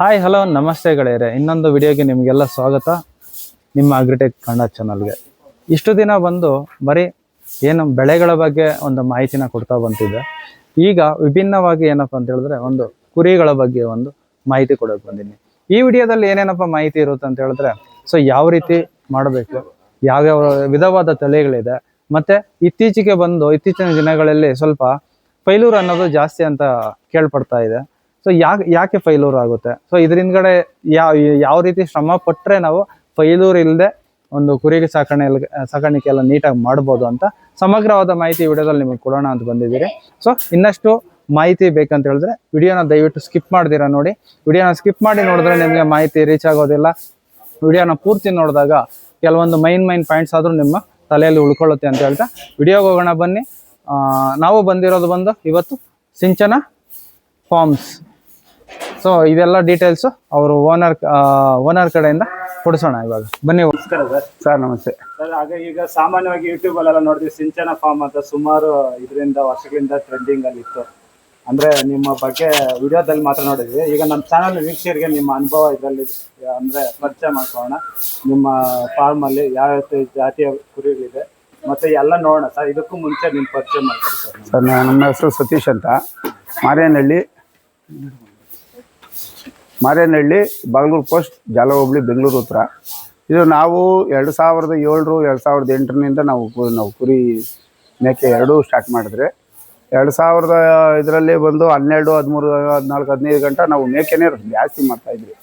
Hi hello ನಮಸ್ತೆ ಗೆಳೆಯರೆ. ಇನ್ನೊಂದು ವಿಡಿಯೋಗೆ ನಿಮಗೆಲ್ಲ ಸ್ವಾಗತ. ನಿಮ್ಮ ಅಗ್ರಿಟೆಕ್ ಕನ್ನಡ ಚಾನಲ್ಗೆ. ಇಷ್ಟು ದಿನ ಬಂದು ಬರೀ ಏನು ಬೆಳೆಗಳ ಬಗ್ಗೆ ಒಂದು ಮಾಹಿತಿನ ಕೊಡ್ತಾ ಬಂತಿದ್ದೆ ಈಗ ವಿಭಿನ್ನವಾಗಿ ಏನಪ್ಪ ಅಂತ ಹೇಳಿದ್ರೆ ಒಂದು ಕುರಿಗಳ ಬಗ್ಗೆ ಒಂದು ಮಾಹಿತಿ ಕೊಡೋಕೆ ಬಂದಿನಿ. ಈ ವಿಡಿಯೋದಲ್ಲಿ ಏನೇನಪ್ಪ ಮಾಹಿತಿ ಇರುತ್ತೆ ಅಂತ ಹೇಳಿದ್ರೆ ಸೊ ಯಾವ ರೀತಿ ಮಾಡಬೇಕು, ಯಾವ್ಯಾವ ವಿಧವಾದ ತಳಿಗಳಿದೆ, ಮತ್ತೆ ಇತ್ತೀಚೆಗೆ ಬಂದು ಇತ್ತೀಚಿನ ದಿನಗಳಲ್ಲಿ ಸ್ವಲ್ಪ ಫೈಲೂರ್ ಅನ್ನೋದು ಜಾಸ್ತಿ ಅಂತ ಕೇಳ್ಪಡ್ತಾ ಇದೆ. ಸೊ ಯಾಕೆ ಯಾಕೆ ಫೈಲೂರ್ ಆಗುತ್ತೆ? ಸೊ ಇದರಿಂದಗಡೆ ಯಾವ ಯಾವ ರೀತಿ ಶ್ರಮ ಪಟ್ಟರೆ ನಾವು ಫೈಲೂರ್ ಇಲ್ಲದೆ ಒಂದು ಕುರಿಗೆ ಸಾಕಣೆ, ಸಾಕಾಣಿಕೆ ಎಲ್ಲ ನೀಟಾಗಿ ಮಾಡ್ಬೋದು ಅಂತ ಸಮಗ್ರವಾದ ಮಾಹಿತಿ ವಿಡಿಯೋದಲ್ಲಿ ನಿಮಗೆ ಕೊಡೋಣ ಅಂತ ಬಂದಿದ್ದೀರಿ. ಸೊ ಇನ್ನಷ್ಟು ಮಾಹಿತಿ ಬೇಕಂತ ಹೇಳಿದ್ರೆ ವಿಡಿಯೋನ ದಯವಿಟ್ಟು ಸ್ಕಿಪ್ ಮಾಡ್ದಿರಾ ನೋಡಿ. ವಿಡಿಯೋನ ಸ್ಕಿಪ್ ಮಾಡಿ ನೋಡಿದ್ರೆ ನಿಮಗೆ ಮಾಹಿತಿ ರೀಚ್ ಆಗೋದಿಲ್ಲ. ವಿಡಿಯೋನ ಪೂರ್ತಿ ನೋಡಿದಾಗ ಕೆಲವೊಂದು ಮೈನ್ ಮೈನ್ ಪಾಯಿಂಟ್ಸ್ ಆದರೂ ನಿಮ್ಮ ತಲೆಯಲ್ಲಿ ಉಳ್ಕೊಳ್ಳುತ್ತೆ ಅಂತ ಹೇಳ್ತಾ ವಿಡಿಯೋಗೆ ಹೋಗೋಣ ಬನ್ನಿ. ನಾವು ಬಂದಿರೋದು ಬಂದು ಇವತ್ತು ಸಿಂಚನ ಫಾರ್ಮ್ಸ್. ಸೊ ಇದೆಲ್ಲ ಡೀಟೇಲ್ಸ್ ಅವರು ಓನರ್ ಓನರ್ ಕಡೆಯಿಂದ ಕೊಡಿಸೋಣ ಇವಾಗ. ಬನ್ನಿ. ನಮಸ್ಕಾರ ಸರ್. ಸರ್ ನಮಸ್ತೆ. ಸರ್ ಹಾಗೆ ಈಗ ಸಾಮಾನ್ಯವಾಗಿ ಯೂಟ್ಯೂಬ್ ಅಲ್ಲೆಲ್ಲ ನೋಡಿದ್ವಿ ಸಿಂಚನ ಫಾರ್ಮ್ ಅಂತ ಸುಮಾರು ಇದರಿಂದ ವರ್ಷಗಳಿಂದ ಟ್ರೆಂಡಿಂಗ್ ಅಲ್ಲಿ ಇತ್ತು. ಅಂದ್ರೆ ನಿಮ್ಮ ಬಗ್ಗೆ ವಿಡಿಯೋದಲ್ಲಿ ಮಾತ್ರ ನೋಡಿದ್ವಿ. ಈಗ ನಮ್ಮ ಚಾನಲ್ ವೀಕ್ಷಕರಿಗೆ ನಿಮ್ಮ ಅನುಭವ ಇದರಲ್ಲಿ ಅಂದ್ರೆ ಪರಿಚಯ ಮಾಡ್ಕೋಣ ನಿಮ್ಮ ಫಾರ್ಮ್ ಅಲ್ಲಿ ಯಾವ ಯಾವ ಜಾತಿಯ ಕುರಿಗಳಿದೆ ಮತ್ತೆ ಎಲ್ಲ ನೋಡೋಣ. ಸರ್ ಇದಕ್ಕೂ ಮುಂಚೆ ನಿಮ್ಮ ಪರಿಚಯ ಮಾಡ್ಕೊಡಿ ಸರ್. ಸರ್ ನನ್ನ ಹೆಸರು ಸತೀಶ್ ಅಂತ. ಮಾರೇನಹಳ್ಳಿ ಮಾರೇನಹಳ್ಳಿ ಬಾಗಲೂರು ಪೋಸ್ಟ್ ಜಾಲ ಹೋಬಳಿ ಬೆಂಗಳೂರು ಹತ್ರ. ಇದು ನಾವು ಎರಡು ಸಾವಿರದ ಏಳರು, ಎರಡು ಸಾವಿರದ ಎಂಟರಿಂದ ನಾವು ನಾವು ಕುರಿ ಮೇಕೆ ಎರಡೂ ಸ್ಟಾರ್ಟ್ ಮಾಡಿದ್ರೆ, ಎರಡು ಸಾವಿರದ ಇದರಲ್ಲಿ ಬಂದು ಹನ್ನೆರಡು, ಹದಿಮೂರು, ಹದಿನಾಲ್ಕು, ಹದಿನೈದು ಗಂಟೆ ನಾವು ಮೇಕೆನೇ ಜಾಸ್ತಿ ಮಾಡ್ತಾಯಿದ್ವಿ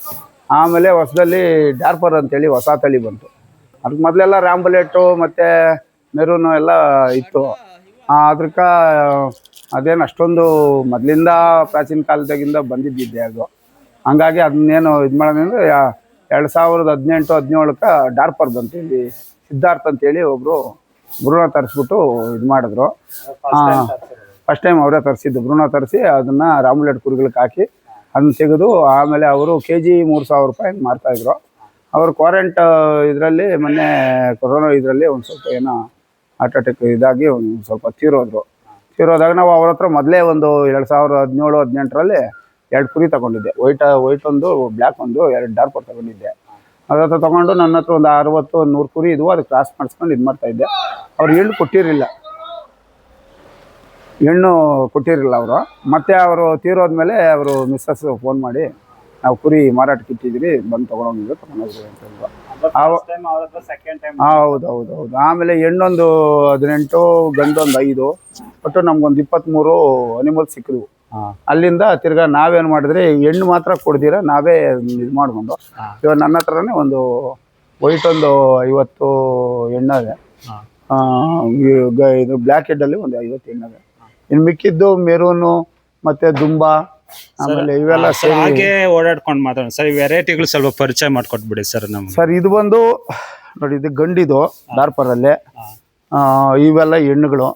ಆಮೇಲೆ ಹೊಸದಲ್ಲಿ ಡಾರ್ಪರ್ ಅಂತೇಳಿ ಹೊಸ ತಳಿ ಬಂತು. ಅದಕ್ಕೆ ಮೊದಲೆಲ್ಲ ರ್ಯಾಂಬುಲೆಟು ಮತ್ತು ಮೆರೂನು ಎಲ್ಲ ಇತ್ತು. ಅದಕ್ಕೆ ಅದೇನು ಅಷ್ಟೊಂದು ಮೊದಲಿಂದ ಪ್ರಾಚೀನ ಕಾಲದಾಗಿಂದ ಬಂದಿದ್ದಿದ್ದೆ ಅದು. ಹಂಗಾಗಿ ಅದನ್ನೇನು ಇದು ಮಾಡೋದಂದ್ರೆ ಎರಡು ಸಾವಿರದ ಹದಿನೆಂಟು ಹದಿನೇಳಕ್ಕೆ ಡಾರ್ಪರ್ ಬಂತೀವಿ ಸಿದ್ಧಾರ್ಥ ಅಂತೇಳಿ ಒಬ್ಬರು ಭ್ರೂಣ ತರಿಸ್ಬಿಟ್ಟು ಇದು ಮಾಡಿದ್ರು. ಫಸ್ಟ್ ಟೈಮ್ ಅವರೇ ತರಿಸಿದ್ದು ಭ್ರೂಣ ತರಿಸಿ ಅದನ್ನು ರಾಮುಲೆಟ್ ಕುರಿಗಳಿಗೆ ಹಾಕಿ ಅದನ್ನ ತೆಗೆದು ಆಮೇಲೆ ಅವರು ಕೆ ಜಿ ಮೂರು ಸಾವಿರ ರೂಪಾಯಿ ಹಂಗೆ ಮಾರ್ತಾಯಿದ್ರು ಅವರು ಕ್ವಾರಂಟ್ ಇದರಲ್ಲಿ ಮೊನ್ನೆ ಕೊರೋನಾ ಇದರಲ್ಲಿ ಒಂದು ಸ್ವಲ್ಪ ಏನೋ ಹಾರ್ಟ್ ಅಟ್ಯಾಕ್ ಇದಾಗಿ ಒಂದು ಸ್ವಲ್ಪ ತೀರೋದ್ರು. ತೀರೋದಾಗ ನಾವು ಅವ್ರ ಹತ್ರ ಮೊದಲೇ ಒಂದು ಎರಡು ಸಾವಿರದ ಹದಿನೇಳು ಹದಿನೆಂಟರಲ್ಲಿ ಎರಡು ಕುರಿ ತಗೊಂಡಿದ್ದೆ. ವೈಟ್ ವೈಟ್ ಒಂದು ಬ್ಲ್ಯಾಕ್ ಒಂದು ಎರಡು ಡಾರ್ಕ್ ತಗೊಂಡಿದ್ದೆ. ಅದ್ರ ಹತ್ರ ತೊಗೊಂಡು ನನ್ನ ಹತ್ರ ಒಂದು ಅರವತ್ತು ಒಂದು ನೂರು ಕುರಿ ಇದ್ವು ಅದು ಕ್ರಾಸ್ ಮಾಡಿಸ್ಕೊಂಡು ಇದು ಮಾಡ್ತಾಯಿದ್ದೆ ಅವ್ರು ಹೆಣ್ಣು ಕೊಟ್ಟಿರಲಿಲ್ಲ. ಹೆಣ್ಣು ಕೊಟ್ಟಿರಲಿಲ್ಲ ಅವರು. ಮತ್ತೆ ಅವರು ತೀರೋದ್ಮೇಲೆ ಅವರು ಮಿಸ್ಸಸ್ ಫೋನ್ ಮಾಡಿ ನಾವು ಕುರಿ ಮಾರಾಟಕ್ಕೆ ಇಟ್ಟಿದ್ದೀರಿ ಬಂದು ತೊಗೊಂಡೋಗಿದ್ರು ತೊಗೊಂಡೋಗ್ರಿ ಅಂತ ಹೇಳಿದ್ರು. ಹೌದು ಹೌದು ಹೌದು. ಆಮೇಲೆ ಹೆಣ್ಣೊಂದು ಹದಿನೆಂಟು ಗಂಡೊಂದು ಐದು ಒಟ್ಟು ನಮ್ಗೊಂದು ಇಪ್ಪತ್ತ್ಮೂರು ಅನಿಮಲ್ ಸಿಕ್ಕಿದ್ವು. ಅಲ್ಲಿಂದ ತಿರ್ಗಾ ನಾವೇನು ಮಾಡಿದ್ರೆ ಹೆಣ್ಣು ಮಾತ್ರ ಕೊಡ್ದಿರ ನಾವೇ ಇದು ಮಾಡ್ಕೊಂಡು. ಇವಾಗ ನನ್ನ ಹತ್ರನೇ ಒಂದು ವೈಟ್ ಒಂದು ಐವತ್ತು ಹೆಣ್ಣದೆ ಇದು ಬ್ಲ್ಯಾಕ್ ಹೆಡ್ಡಲ್ಲಿ ಒಂದು ಐವತ್ತು ಹೆಣ್ಣದೆ ಇನ್ನು ಮಿಕ್ಕಿದ್ದು ಮೆರೂನು ಮತ್ತೆ ದುಂಬಾ ಆಮೇಲೆ ಇವೆಲ್ಲ ಹಾಗೆ ಓಡಾಡ್ಕೊಂಡು ಮಾತಾಡೋಣ. ಸರ್ ಈ ವೆರೈಟಿಗಳು ಸ್ವಲ್ಪ ಪರಿಚಯ ಮಾಡ್ಕೊಟ್ಬಿಡಿ ಸರ್ ನಮ್ಗೆ. ಸರ್ ಇದು ಬಂದು ನೋಡಿ ಇದು ಗಂಡಿದು ಡಾರ್ಪರಲ್ಲಿ ಇವೆಲ್ಲ ಹೆಣ್ಣುಗಳು.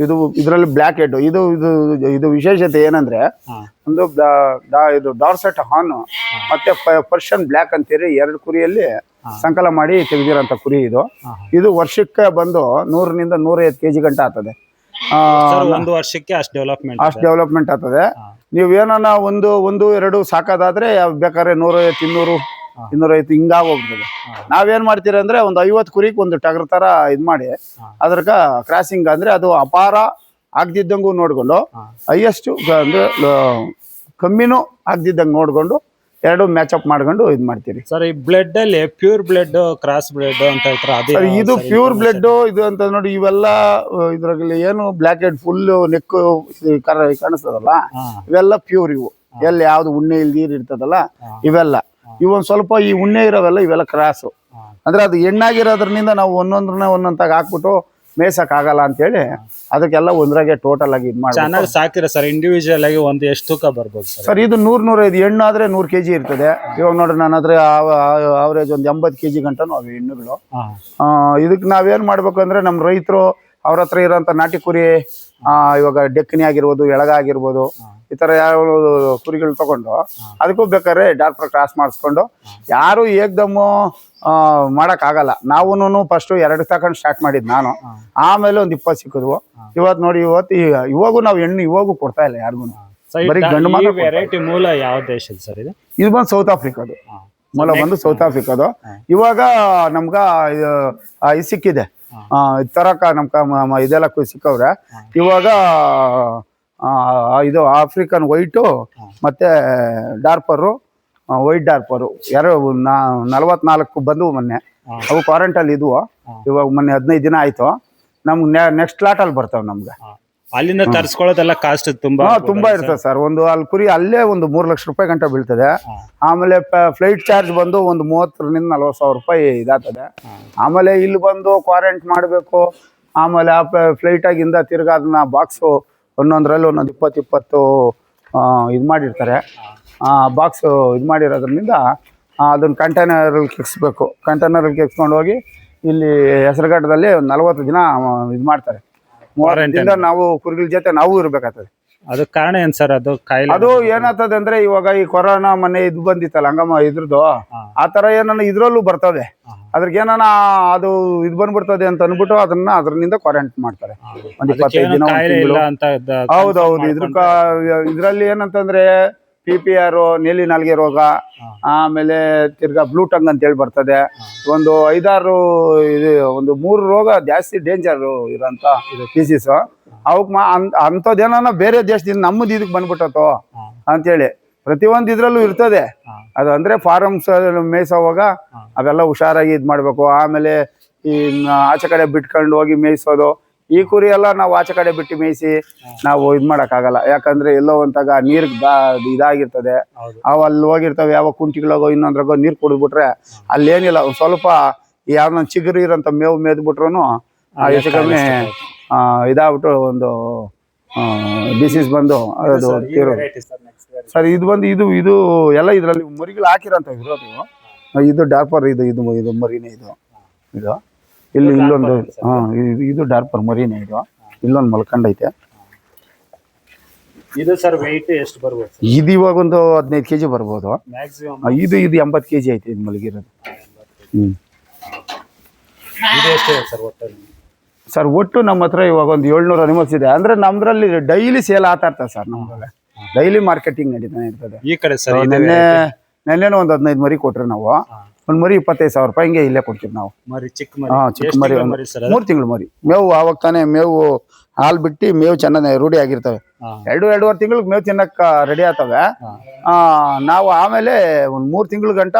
ಇದು ಇದರಲ್ಲಿ ಬ್ಲ್ಯಾಕ್ ಹೆಡ್ ಇದು ಇದು ಇದು ವಿಶೇಷತೆ ಏನಂದ್ರೆ ಒಂದು ಇದು ಡಾರ್ಸೆಟ್ ಹಾನ್ ಮತ್ತೆ ಪರ್ಷನ್ ಬ್ಲ್ಯಾಕ್ ಅಂತೇಳಿ ಎರಡು ಕುರಿಯಲ್ಲಿ ಸಂಕಲ ಮಾಡಿ ತೆಗೆದಿರೋಂಥ ಕುರಿ ಇದು. ಇದು ವರ್ಷಕ್ಕೆ ಬಂದು ನೂರರಿಂದ ನೂರೈವತ್ತು ಕೆ ಜಿ ಗಂಟೆ ಆಗ್ತದೆ. ಆ, ಒಂದು ವರ್ಷಕ್ಕೆ ಅಷ್ಟು ಡೆವಲಪ್ಮೆಂಟ್ ಅಷ್ಟು ಡೆವಲಪ್ಮೆಂಟ್ ಆಗ್ತದೆ. ನೀವು ಏನನ್ನ ಒಂದು ಒಂದು ಎರಡು ಸಾಕೋದಾದ್ರೆ ಬೇಕಾದ್ರೆ ನೂರೈವತ್ತು ಇನ್ನೂರು ಇನ್ನೂರೈವತ್ತು ಐವತ್ತು ಹಿಂಗಾಗೋಗ್ತದೆ ನಾವೇನ್ ಮಾಡ್ತೀರ ಅಂದ್ರೆ ಒಂದು ಐವತ್ತು ಕುರಿಗೆ ಒಂದು ಟಗರ್ ತರ ಇದ್ ಮಾಡಿ ಅದ್ರಕ ಕ್ರಾಸಿಂಗ್ ಅಂದ್ರೆ ಅದು ಅಪಾರ ಆಗ್ದಿದ್ದಂಗೂ ನೋಡ್ಕೊಂಡು ಹೈಯೆಸ್ಟ್ ಅಂದ್ರೆ ಕಮ್ಮಿನೂ ಆಗ್ದಿದ್ದಂಗೆ ನೋಡ್ಕೊಂಡು ಎರಡು ಮ್ಯಾಚಪ್ ಮಾಡ್ಕೊಂಡು ಇದ್ ಮಾಡ್ತೀರಿ. ಸರ್ ಈ ಬ್ಲಡ್ ಅಲ್ಲಿ ಪ್ಯೂರ್ ಬ್ಲಡ್ ಕ್ರಾಸ್ ಬ್ಲಡ್ ಅಂತ ಹೇಳ್ತಾರೆ ಇದು ಪ್ಯೂರ್ ಬ್ಲಡ್ ಇದು ಅಂತ ನೋಡಿ ಇವೆಲ್ಲ ಇದ್ರಲ್ಲಿ ಏನು ಬ್ಲಾಕ್ ಹೆಡ್ ಫುಲ್ ನೆಕ್ ಕಾಣಿಸ್ತದಲ್ಲ? ಇವೆಲ್ಲ ಪ್ಯೂರ್ ಇವು. ಎಲ್ಲಿ ಯಾವ್ದು ಉಣ್ಣೆ ಇಲ್ದೀರ್ ಇರ್ತದಲ್ಲ? ಇವೆಲ್ಲ. ಇವೊಂದ್ ಸ್ವಲ್ಪ ಈ ಉಣ್ಣೆ ಇರೋವೆಲ್ಲ ಇವೆಲ್ಲ ಕ್ರಾಸು. ಅಂದ್ರೆ ಅದು ಹೆಣ್ಣಾಗಿರೋದ್ರಿಂದ ನಾವು ಒಂದೊಂದ್ರನ್ನ ಒಂದೊಂದಾಗ ಹಾಕ್ಬಿಟ್ಟು ಮೇಸಕ್ ಆಗಲ್ಲ ಅಂತೇಳಿ ಅದಕ್ಕೆಲ್ಲ ಒಂದ್ರಾಗೆ ಟೋಟಲ್ ಆಗಿ ಇದು ಮಾಡಿ ಚೆನ್ನಾಗಿ ಸಾಕಿರ ಸರ್? ಇಂಡಿವಿಜುವಲ್ ಆಗಿ ಒಂದು ಎಷ್ಟು ತೂಕ ಬರ್ಬೋದು ಸರ್? ಸರ್ ಇದು ನೂರ್ ನೂರೈದು ಹೆಣ್ಣು ಆದ್ರೆ ನೂರ್ ಕೆ ಜಿ ಇರ್ತದೆ. ಇವಾಗ ನೋಡ್ರಿ ನನ್ನ ಹತ್ರ ಅವರೇಜ್ ಒಂದು ಎಂಬತ್ ಕೆಜಿ ಗಂಟನೂ ಅವು ಹೆಣ್ಣುಗಳು ಆ, ಇದಕ್ಕೆ ನಾವೇನ್ ಮಾಡ್ಬೇಕು ಅಂದ್ರೆ ನಮ್ಮ ರೈತರು ಅವ್ರ ಹತ್ರ ಇರೋಂಥ ನಾಟಿ ಕುರಿ ಆ, ಇವಾಗ ಡೆಕ್ಕನಿ ಆಗಿರ್ಬೋದು ಎಳಗ ಆಗಿರ್ಬೋದು ಈ ತರ ಯಾವ ಕುರಿಗಳು ತಗೊಂಡು ಅದಕ್ಕೂ ಬೇಕಾದ್ರೆ ಡಾಕ್ಟರ್ ಕ್ರಾಸ್ ಮಾಡಿಸ್ಕೊಂಡು ಯಾರು ಏಕ್ದಮ್ಮು ಆ, ಮಾಡಕ್ಕಾಗಲ್ಲ. ನಾವೂನು ಫಸ್ಟ್ ಎರಡು ತಗೊಂಡು ಸ್ಟಾರ್ಟ್ ಮಾಡಿದ್ ನಾನು. ಆಮೇಲೆ ಒಂದ್ ಇಪ್ಪತ್ತು ಸಿಕ್ಕಿದ್ವು. ಇವತ್ತು ನೋಡಿ ಇವತ್ತು ಇವಾಗೂ ನಾವು ಹೆಣ್ಣು ಇವಾಗೂ ಕೊಡ್ತಾ ಇಲ್ಲ ಯಾರಿಗೂ ಬರೀ ಗಂಡು ವೆರೈಟಿ ಮೂಲ ಯಾವ ದೇಶದ ಸರ್ ಇದು? ಇದು ಬಂದು ಸೌತ್ ಆಫ್ರಿಕಾದು ಮೂಲ ಬಂದು ಸೌತ್ ಆಫ್ರಿಕಾದು ಇವಾಗ ನಮ್ಗ ಇದು, ಸಿಕ್ಕಿದೆ. ತರಕ ನಮ್ಗ ಮ- ಮ- ಇದೆಲ್ಲ ಸಿಕ್ಕವ್ರೆ. ಇವಾಗ ಇದು ಆಫ್ರಿಕನ್ ವೈಟು ಮತ್ತೆ ಡಾರ್ಪರು ವೈಟ್ ಡಾರ್ಪರು ಎರಡು ನಲವತ್ನಾಲ್ಕು ಬಂದವು ಮೊನ್ನೆ. ಅವು ಕ್ವಾರಂಟೈನ್ ಇದ್ವು. ಇವಾಗ ಮೊನ್ನೆ ಹದಿನೈದು ದಿನ ಆಯಿತು. ನಮ್ಗೆ ನೆಕ್ಸ್ಟ್ ಲಾಟಲ್ಲಿ ಬರ್ತಾವೆ ನಮ್ಗೆ. ಅಲ್ಲಿಂದ ತರ್ಸ್ಕೊಳ್ಳೋದೆಲ್ಲ ಕಾಸ್ಟ್ ತುಂಬಾ ತುಂಬಾ ಇರ್ತದೆ ಸರ್. ಒಂದು ಅಲ್ಲಿ ಕುರಿ ಅಲ್ಲೇ ಒಂದು ಮೂರು ಲಕ್ಷ ರೂಪಾಯಿ ಗಂಟೆ ಬೀಳ್ತದೆ. ಆಮೇಲೆ ಫ್ಲೈಟ್ ಚಾರ್ಜ್ ಬಂದು ಒಂದು ಮೂವತ್ತರಿಂದ ನಲ್ವತ್ತು ಸಾವಿರ ರೂಪಾಯಿ ಇದಾಗ್ತದೆ. ಆಮೇಲೆ ಇಲ್ಲಿ ಬಂದು ಕ್ವಾರಂಟ್ ಮಾಡಬೇಕು. ಆಮೇಲೆ ಆ ಫ್ಲೈಟ್ ಆಗಿಂದ ತಿರ್ಗಾ ಅದನ್ನ ಬಾಕ್ಸು ಒಂದೊಂದರಲ್ಲಿ ಒಂದೊಂದು ಇಪ್ಪತ್ತು ಇಪ್ಪತ್ತು ಇದು ಮಾಡಿರ್ತಾರೆ. ಬಾಕ್ಸು ಇದು ಮಾಡಿರೋದ್ರಿಂದ ಅದನ್ನು ಕಂಟೈನರಲ್ಲಿ ಕೆಕ್ಸ್ಬೇಕು. ಕಂಟೈನರಲ್ಲಿ ಕೆಕ್ಸ್ಕೊಂಡು ಹೋಗಿ ಇಲ್ಲಿ ಹೆಸರುಘಟ್ಟದಲ್ಲಿ ಒಂದು ನಲವತ್ತು ದಿನ ಇದು ಮಾಡ್ತಾರೆ. ಮೂವತ್ತು ದಿನ ನಾವು ಕುರಿಗಳ ಜೊತೆ ನಾವು ಇರ್ಬೇಕಾಗ್ತದೆ. ಅದು ಕಾರಣ ಏನ್ ಸರ್? ಅದು ಕಾಯಿಲೆ ಅದು ಏನಾಗ್ತದೆ ಅಂದ್ರೆ ಇವಾಗ ಈ ಕೊರೋನಾ ಮೊನ್ನೆ ಇದು ಬಂದಿತ್ತಲ್ಲ ಹಂಗಮ್ಮ ಇದ್ರದ್ದು ಆ ತರ ಏನಾನ ಇದ್ರಲ್ಲೂ ಬರ್ತದೆ. ಅದ್ರಿಗೆ ಏನಾನ ಅದು ಇದು ಬಂದ್ಬಿಡ್ತದೆ ಅಂತ ಅನ್ಬಿಟ್ಟು ಅದನ್ನ ಅದ್ರಿಂದ ಕ್ವಾರಂಟೈನ್ ಮಾಡ್ತಾರೆ. ಒಂದ್ ಇಪ್ಪತ್ತೈದು ದಿನ ಹೌದೌದು ಇದ್ರ ಇದ್ರಲ್ಲಿ ಏನಂತಂದ್ರೆ ಪಿ ಪಿ ಆರ್ ನೀಲಿ ನಾಲ್ಗೆ ರೋಗ ಆಮೇಲೆ ತಿರ್ಗಾ ಬ್ಲೂ ಟಂಗ್ ಅಂತ ಹೇಳಿ ಬರ್ತದೆ. ಒಂದು ಐದಾರು ಇದು ಒಂದು ಮೂರು ರೋಗ ಜಾಸ್ತಿ ಡೇಂಜರ್ ಇರೋಂತ ಡಿಸೀಸ್ ಅವಕ್ ಮಾ ಅಂಥದ್ದೇನ ಬೇರೆ ದೇಶದಿಂದ ನಮ್ಮದು ಇದಕ್ಕೆ ಬಂದ್ಬಿಟ್ಟತೋ ಅಂತೇಳಿ. ಪ್ರತಿಯೊಂದು ಇದ್ರಲ್ಲೂ ಇರ್ತದೆ. ಅದು ಅಂದ್ರೆ ಫಾರಮ್ಸ್ ಮೇಯ್ಸೋವಾಗ ಅವೆಲ್ಲ ಹುಷಾರಾಗಿ ಇದು ಮಾಡಬೇಕು. ಆಮೇಲೆ ಈ ಆಚೆ ಕಡೆ ಬಿಟ್ಕೊಂಡು ಹೋಗಿ ಮೇಯ್ಸೋದು. ಈ ಕುರಿ ಎಲ್ಲ ನಾವು ಆಚೆ ಕಡೆ ಬಿಟ್ಟು ಮೇಯಿಸಿ ನಾವು ಇದು ಆಗಲ್ಲ ಯಾಕಂದ್ರೆ ಎಲ್ಲೋ ಒಂದಾಗ ನೀರ್ ಇದಾಗಿರ್ತದೆ. ಅವು ಅಲ್ಲಿ ಹೋಗಿರ್ತವೆ ಯಾವ ಕುಂಟಿಗಳಾಗೋ ಇನ್ನೊಂದ್ರಾಗೋ ನೀರ್ ಕುಡಿದ್ಬಿಟ್ರೆ ಅಲ್ಲೇನಿಲ್ಲ ಒಂದ್ ಸ್ವಲ್ಪ ಯಾವ್ದೊಂದು ಚಿಗುರು ಇರೋಂಥ ಮೇವು ಮೇದ್ಬಿಟ್ರು ಹೆಚ್ಚು ಕಮ್ಮಿ ಇದಾಗ್ಬಿಟ್ಟು ಒಂದು ಡಿಸೀಸ್ ಬಂದು ಅದು ಸರ್ ಇದು ಬಂದು ಇದು ಇದು ಎಲ್ಲ ಇದರಲ್ಲಿ ಮುರಿಗಳು ಹಾಕಿರೋಂಥ ಇರೋದು? ಇದು ಡಾರ್ಪರ್ ಇದು ಇದು ಇದು ಮರಿನೇ ಇದು. ಇದು. ಇಲ್ಲಿ ಇಲ್ಲೊಂದು ಹಾ ಇದು- ಡಾರ್ಪರ್ ಮರಿನೇ ಇದು. ಇಲ್ಲೊಂದು ಮಲ್ಕೊಂಡೈತೆ ಇದು ಸರ್ weight ಎಷ್ಟು ಬರ್ಬೋದು? ಸರ್ ಇದು ಇವಾಗ ಒಂದು ಹದಿನೈದು ಕೆಜಿ ಬರ್ಬೋದು. ಮ್ಯಾಕ್ಸಿಮಮ್ ಇದು ಇದು ಎಂಬತ್ತು ಕೆಜಿ ಐತೆ ಇದು ಮಲಗಿರೋದು. ಹ್ಮ್. ಇದು ಎಷ್ಟು ಸರ್ ಒಟ್ಟಲ್ಲಿ? ಸರ್ ಒಟ್ಟು ನಮ್ಮ ಹತ್ರ ಇವಾಗ ಒಂದು ಏಳ್ನೂರು ಅನಿಮಲ್ಸ್ ಇದೆ. ಅಂದ್ರೆ ನಮ್ದ್ರಲ್ಲಿ ಡೈಲಿ ಸೇಲ್ ಆತ ಇರ್ತದೆ ಸರ್ ನಮ್ಮ ಡೈಲಿ ಮಾರ್ಕೆಟಿಂಗ್ ನಡೀತಾನೆ ಇರ್ತದೆ. ಈ ಕಡೆ ಸರ್ ನೆನ್ನೆ ನೆನ್ನೆನೂ ಒಂದು ಹದಿನೈದು ಮರಿ ಕೊಟ್ರಿ ನಾವು. ಒಂದು ಮರಿ ಇಪ್ಪತ್ತೈದು ಸಾವಿರ ರೂಪಾಯಿ ಹಿಂಗೆ ಇಲ್ಲೇ ಕೊಡ್ತೀವಿ ನಾವು. ಮರಿ ಚಿಕ್ಕ ಹಾ ಮರಿ ಚಿಕ್ಕ ಎಷ್ಟು ಮರಿ ತಿಂಗ್ಳ ಮರಿ ಸರ್ ಮೂರು ತಿಂಗಳು ಮರಿ. ಮೇವು ಆವಾಗ ತಾನೇ ಮೇವು ಹಾಲು ಬಿಟ್ಟು ಮೇವು ಚೆನ್ನಾಗಿ ರೂಢಿ ಆಗಿರ್ತವೆ. ಎರಡು ಎರಡೂವರೆ ತಿಂಗಳಿಗೆ ಮೇವು ತಿನ್ನಕ್ಕೆ ರೆಡಿ ಆಗ್ತವೆ. ಆ, ನಾವು ಆಮೇಲೆ ಒಂದು ಮೂರು ತಿಂಗಳ ಗಂಟ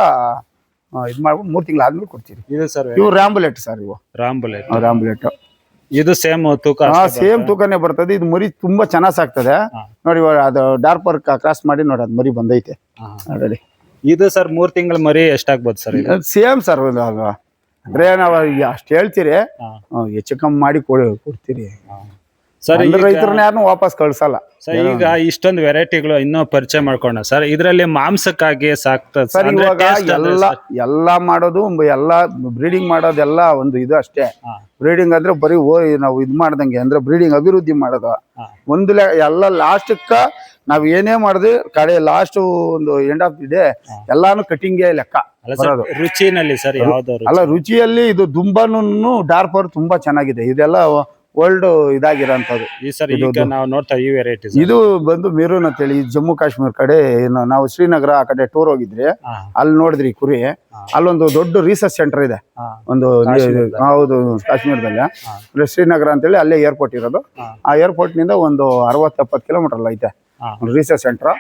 ಇದು ಮಾಡ್ಬಿಟ್ಟು ಮೂರು ತಿಂಗಳು ಆದ್ಮೇಲೆ ಕೊಡ್ತೀವಿ ಇದು ಸರ್ ಇವು ರಾಂಬುಲೆಟ್ ಸರ್ ಇವು. ರಾಂಬುಲೆಟ್. ರಾಂಬುಲೆಟ್. ಇದು ಸೇಮ್ ತೂಕ ಹಾ ಅಷ್ಟೇ ಸೇಮ್ ತೂಕನೇ ಬರ್ತದೆ. ಇದು ಮರಿ ತುಂಬಾ ಚೆನ್ನಾಗಿ ಸಾಕ್ತದೆ. ಹಾ. ನೋಡಿ ಇವಾಗ ಅದು ಡಾರ್ಪರ್ ಕ್ರಾಸ್ ಮಾಡಿ ನೋಡಿ ಅದು ಮರಿ ಬಂದೈತೆ. ಹಾ. ಇದು ಸರ್ ಮೂರ್ ತಿಂಗಳ ಮರಿ ಎಷ್ಟಾಗ್ಬೋದು ಸರ್ ಇದು? ಸೇಮ್ ಸರ್ ಅಂದ್ರೆ ನಾವು ಅಷ್ಟು ಹೇಳ್ತೀರಿ. ಹೆಚ್ಚು ಕಮ್ಮಿ ಮಾಡಿ ಕೊಡಿ ಕೊಡ್ತೀರಿ. ಸರ್ ಅಂದ್ರೆ ರೈತರನ್ನ ಯಾರನ್ನೂ ವಾಪಸ್ ಕಳ್ಸಲ್ಲ. ಸರ್ ಈಗ ಇಷ್ಟೊಂದು ವೆರೈಟಿಗಳು ಇನ್ನೂ ಪರಿಚಯ ಮಾಡ್ಕೊಂಡ ಸರ್ ಇದರಲ್ಲಿ ಮಾಂಸಕ್ಕಾಗಿ ಸಾಕ್ತದೆ ಸರ್ ಇವಾಗ ಎಲ್ಲ ಎಲ್ಲ ಮಾಡೋದು ಮ- ಎಲ್ಲ ಬ್ರೀಡಿಂಗ್ ಮಾಡೋದೆಲ್ಲ ಒಂದು ಇದು ಅಷ್ಟೇ. ಹಾ. ಬ್ರೀಡಿಂಗ್ ಅಂದ್ರೆ ಬರೀ ಓ ನಾವು ಇದು ಮಾಡ್ದಂಗೆ ಅಂದ್ರೆ ಬ್ರೀಡಿಂಗ್ ಅಭಿವೃದ್ಧಿ ಮಾಡೋದು. ಹಾ. ಒಂದು ಲೇ- ಎಲ್ಲ ಲಾಸ್ಟಕ್ಕ ನಾವ್ ಏನೇ ಮಾಡಿದ್ವಿ ಕಡೆ ಲಾಸ್ಟ್ ಒಂದು ಎಂಡ್ ಆಫ್ ದಿ ಡೇ ಎಲ್ಲಾನು ಕಟಿಂಗ್ ಲೆಕ್ಕ ಬರೋದು. ರುಚಿನಲ್ಲಿ ಸರ್ ಅಲ್ಲ ರುಚಿಯಲ್ಲಿ ಇದು ದುಂಬಾನು ಡಾರ್ಪರ್ ತುಂಬಾ ಚೆನ್ನಾಗಿದೆ. ಇದೆಲ್ಲ ಓಲ್ಡ್ ಇದಾಗಿರೋಂಥದ್ದು. ಈ ಸರ್ ಈಗ ನಾವು ನೋಡ್ತಾ ಈ ಇದು ಬಂದು ಮೆರೂನ್ ಅಂತೇಳಿ ಈ ಜಮ್ಮು ಕಾಶ್ಮೀರ ಕಡೆ ಏನು ನಾವು ಶ್ರೀನಗರ ಆ ಕಡೆ ಟೂರ್ ಹೋಗಿದ್ರಿ ಅಲ್ಲಿ ನೋಡಿದ್ರಿ ಕುರಿ. ಅಲ್ಲೊಂದು ದೊಡ್ಡ ರಿಸರ್ಚ್ ಸೆಂಟರ್ ಇದೆ. ಒಂದು ಕಾಶ್ಮೀರದಲ್ಲಿ? ಹೌದು ಕಾಶ್ಮೀರದಲ್ಲಿ. ಶ್ರೀನಗರ ಅಂತೇಳಿ ಅಲ್ಲೇ ಏರ್ಪೋರ್ಟ್ ಇರೋದು. ಆ ಏರ್ಪೋರ್ಟ್ನಿಂದ ಒಂದು ಅರವತ್ತೆಪ್ಪತ್ತು ಕಿಲೋಮೀಟರ್ ಅಲ್ಲ ಐತೆ. ರಿಸರ್ಚ್ ಸೆಂಟರ್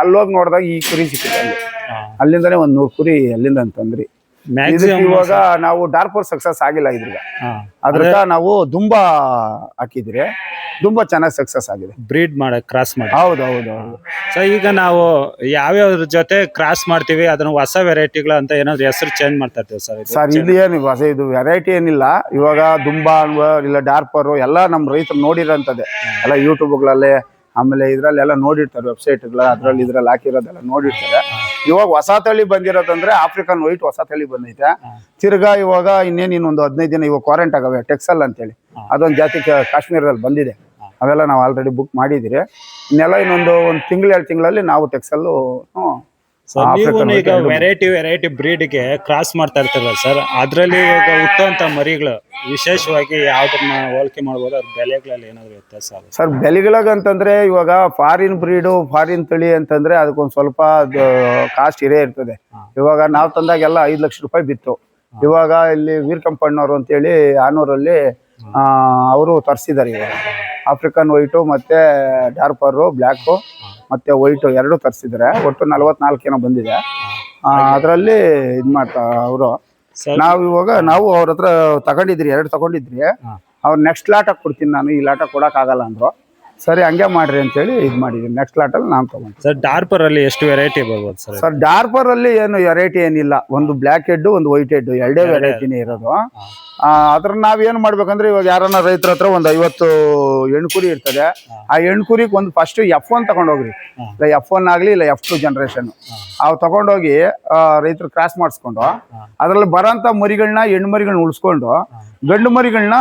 ಅಲ್ಲಿ ಹೋಗಿ ನೋಡಿದಾಗ ಈ ಕುರಿ ಸಿಕ್ಕಿದೆ ಅಲ್ಲಿ. ಅಲ್ಲಿಂದಾನೆ ಒಂದ್ ನೂರು ಕುರಿ ಅಲ್ಲಿಂದ ಅಂತಂದ್ರಿ ಇದಕ್ಕೆ ಇವಾಗ ನಾವು ಡಾರ್ಪರ್ ಸಕ್ಸಸ್ ಆಗಿಲ್ಲ ಇದ್ರಿಗ. ಅದ್ರಿಂದ ನಾವು ದುಂಬಾ ಹಾಕಿದ್ರೆ ತುಂಬಾ ಚೆನ್ನಾಗಿ ಸಕ್ಸಸ್ ಆಗಿದೆ. ಬ್ರೀಡ್ ಮಾಡಕ್ ಕ್ರಾಸ್ ಮಾಡಿ. ಹೌದು ಹೌದು ಹೌದು. ಸೊ ಈಗ ನಾವು ಯಾವ್ಯಾವ್ದ್ರ ಜೊತೆ ಕ್ರಾಸ್ ಮಾಡ್ತೀವಿ ಅದನ್ನ ಹೊಸ ವೆರೈಟಿಗಳು ಅಂತ ಏನಾದ್ರು ಹೆಸರು ಚೇಂಜ್ ಮಾಡ್ತಾ ಇರ್ತೀವಿ ಸರ್ ಸರ್ ಇಲ್ಲಿ ಏನು ಹೊಸ ಇದು ವೆರೈಟಿ ಏನಿಲ್ಲ. ಇವಾಗ ದುಂಬಾ ಅಲ್ವಾ ಇಲ್ಲ ಡಾರ್ಪರ್ ಎಲ್ಲ ನಮ್ಮ ರೈತರು ನೋಡಿರೋಂಥದ್ದೇ. ಎಲ್ಲ ಯೂಟ್ಯೂಬ್ಗಳಲ್ಲಿ ಆಮೇಲೆ ಇದ್ರಲ್ಲೆಲ್ಲ ನೋಡಿರ್ತಾರೆ ವೆಬ್ಸೈಟ್ಗಳ ಅದ್ರಲ್ಲಿ ಇದ್ರಲ್ಲಿ ಹಾಕಿರೋದೆಲ್ಲ ನೋಡಿರ್ತಾರೆ. ಇವಾಗ ಹೊಸ ತಳಿ ಬಂದಿರೋದಂದ್ರೆ ಆಫ್ರಿಕನ್ ವೈಟ್ ಹೊಸ ತಳಿ ಬಂದೈತೆ. ತಿರ್ಗಾ ಇವಾಗ ಇನ್ನೇನು ಇನ್ನೊಂದು ಹದಿನೈದು ದಿನ ಇವಾಗ ಕ್ವಾರಂಟ್ ಆಗವೆ ಟೆಕ್ಸಲ್ ಅಂತೇಳಿ. ಅದೊಂದು ಜಾತಿ ಕಾಶ್ಮೀರದಲ್ಲಿ ಬಂದಿದೆ. ಅವೆಲ್ಲ ನಾವು ಆಲ್ರೆಡಿ ಬುಕ್ ಮಾಡಿದಿರಿ. ಇನ್ನೆಲ್ಲ ಇನ್ನೊಂದು ಒಂದು ತಿಂಗಳು, ಎರಡು ತಿಂಗಳಲ್ಲಿ ನಾವು ಟೆಕ್ಸಲ್ಲು ನೀವು ಈಗ ವೆರೈಟಿ ವೆರೈಟಿ ಬ್ರೀಡ್ಗೆ ಕ್ರಾಸ್ ಮಾಡ್ತಾ ಇರ್ತಾರಲ್ಲ ಸರ್ ಅದರಲ್ಲಿ ಈಗ ಹುಟ್ಟುವಂತ ಮರಿಗಳು ವಿಶೇಷವಾಗಿ ಯಾವ್ದನ್ನ ಹೋಲಿಕೆ ಮಾಡ್ಬೋದು ಅದ್ರ ಬೆಲೆಗಳಲ್ಲಿ ಏನಾದ್ರು ವ್ಯತ್ಯಾಸ ಸರ್ ಬೆಲೆಗಳಾಗಂತಂದ್ರೆ ಇವಾಗ ಫಾರಿನ್ ಬ್ರೀಡು ಫಾರಿನ್ ತಳಿ ಅಂತಂದ್ರೆ ಅದಕ್ಕೊಂದು ಸ್ವಲ್ಪ ಕಾಸ್ಟ್ ಇರೇ ಇರ್ತದೆ. ಇವಾಗ ನಾವು ತಂದಾಗೆಲ್ಲ ಐದು ಲಕ್ಷ ರೂಪಾಯಿ ಬಿತ್ತು. ಇವಾಗ ಇಲ್ಲಿ ವೀರ್ ಕಂಪಣ್ಣವ್ರು ಅಂತೇಳಿ ಆನೂರಲ್ಲಿ ಅವರು ತರಿಸಿದ್ದಾರೆ ಇವಾಗ. ಆಫ್ರಿಕನ್ ವೈಟು ಮತ್ತೆ ಡಾರ್ಪರು ಬ್ಲ್ಯಾಕು ಮತ್ತೆ ವೈಟು ಎರಡು ತರಿಸಿದ್ದಾರೆ ಒಟ್ಟು ನಲವತ್ನಾಲ್ಕು ಏನೋ ಬಂದಿದೆ. ಅದರಲ್ಲಿ ಇದು ಮಾಡ್ತಾ ಅವರು. ನಾವು ಇವಾಗ ನಾವು ಅವ್ರ ಹತ್ರ ತಗೊಂಡಿದ್ರಿ ಎರಡು ತಗೊಂಡಿದ್ರಿ. ಅವ್ರು ನೆಕ್ಸ್ಟ್ ಲಾಟ ಕೊಡ್ತೀನಿ ನಾನು ಈ ಲಾಟ ಕೊಡೋಕ್ಕಾಗಲ್ಲ ಅಂದ್ರು. ಸರಿ ಹಂಗೆ ಮಾಡ್ರಿ ಅಂತೇಳಿ ಇದು ಮಾಡಿದ್ದೀನಿ ನೆಕ್ಸ್ಟ್ ಲಾಟಲ್ಲಿ ನಾನು ತಗೊಂಡು ಸರ್ ಡಾರ್ಪರ್ ಅಲ್ಲಿ ಎಷ್ಟು ವೆರೈಟಿ ಬರ್ಬೋದು ಸರ್ ಸರ್ ಡಾರ್ಪರ್ ಅಲ್ಲಿ ಏನು ವೆರೈಟಿ ಏನಿಲ್ಲ. ಒಂದು ಬ್ಲ್ಯಾಕ್ ಹೆಡ್ ಒಂದು ವೈಟ್ ಹೆಡ್ ಎರಡೇ ವೆರೈಟಿನೇ ಇರೋದು. ಅದ್ರ ನಾವೇನ್ ಮಾಡ್ಬೇಕಂದ್ರೆ ಇವಾಗ ಯಾರನ್ನ ರೈತರ ಹತ್ರ ಒಂದು ಐವತ್ತು ಎಣ್ಕುರಿ ಇರ್ತದೆ ಆ ಎಣ್ಕುರಿಗೆ ಒಂದು ಫಸ್ಟ್ ಎಫ್ ಒನ್ ತಗೊಂಡೋಗ್ರಿ. ಇಲ್ಲ ಎಫ್ ಒನ್ ಆಗಲಿ ಇಲ್ಲ ಎಫ್ ಟು ಜನ್ರೇಷನ್ ಅವು ತಗೊಂಡೋಗಿ ರೈತರು ಕ್ರಾಸ್ ಮಾಡಿಸ್ಕೊಂಡು ಅದ್ರಲ್ಲಿ ಬರೋಂಥ ಮರಿಗಳನ್ನ ಹೆಣ್ಣು ಮರಿಗಳನ್ನ ಉಳಿಸ್ಕೊಂಡು ಗಂಡು ಮರಿಗಳನ್ನ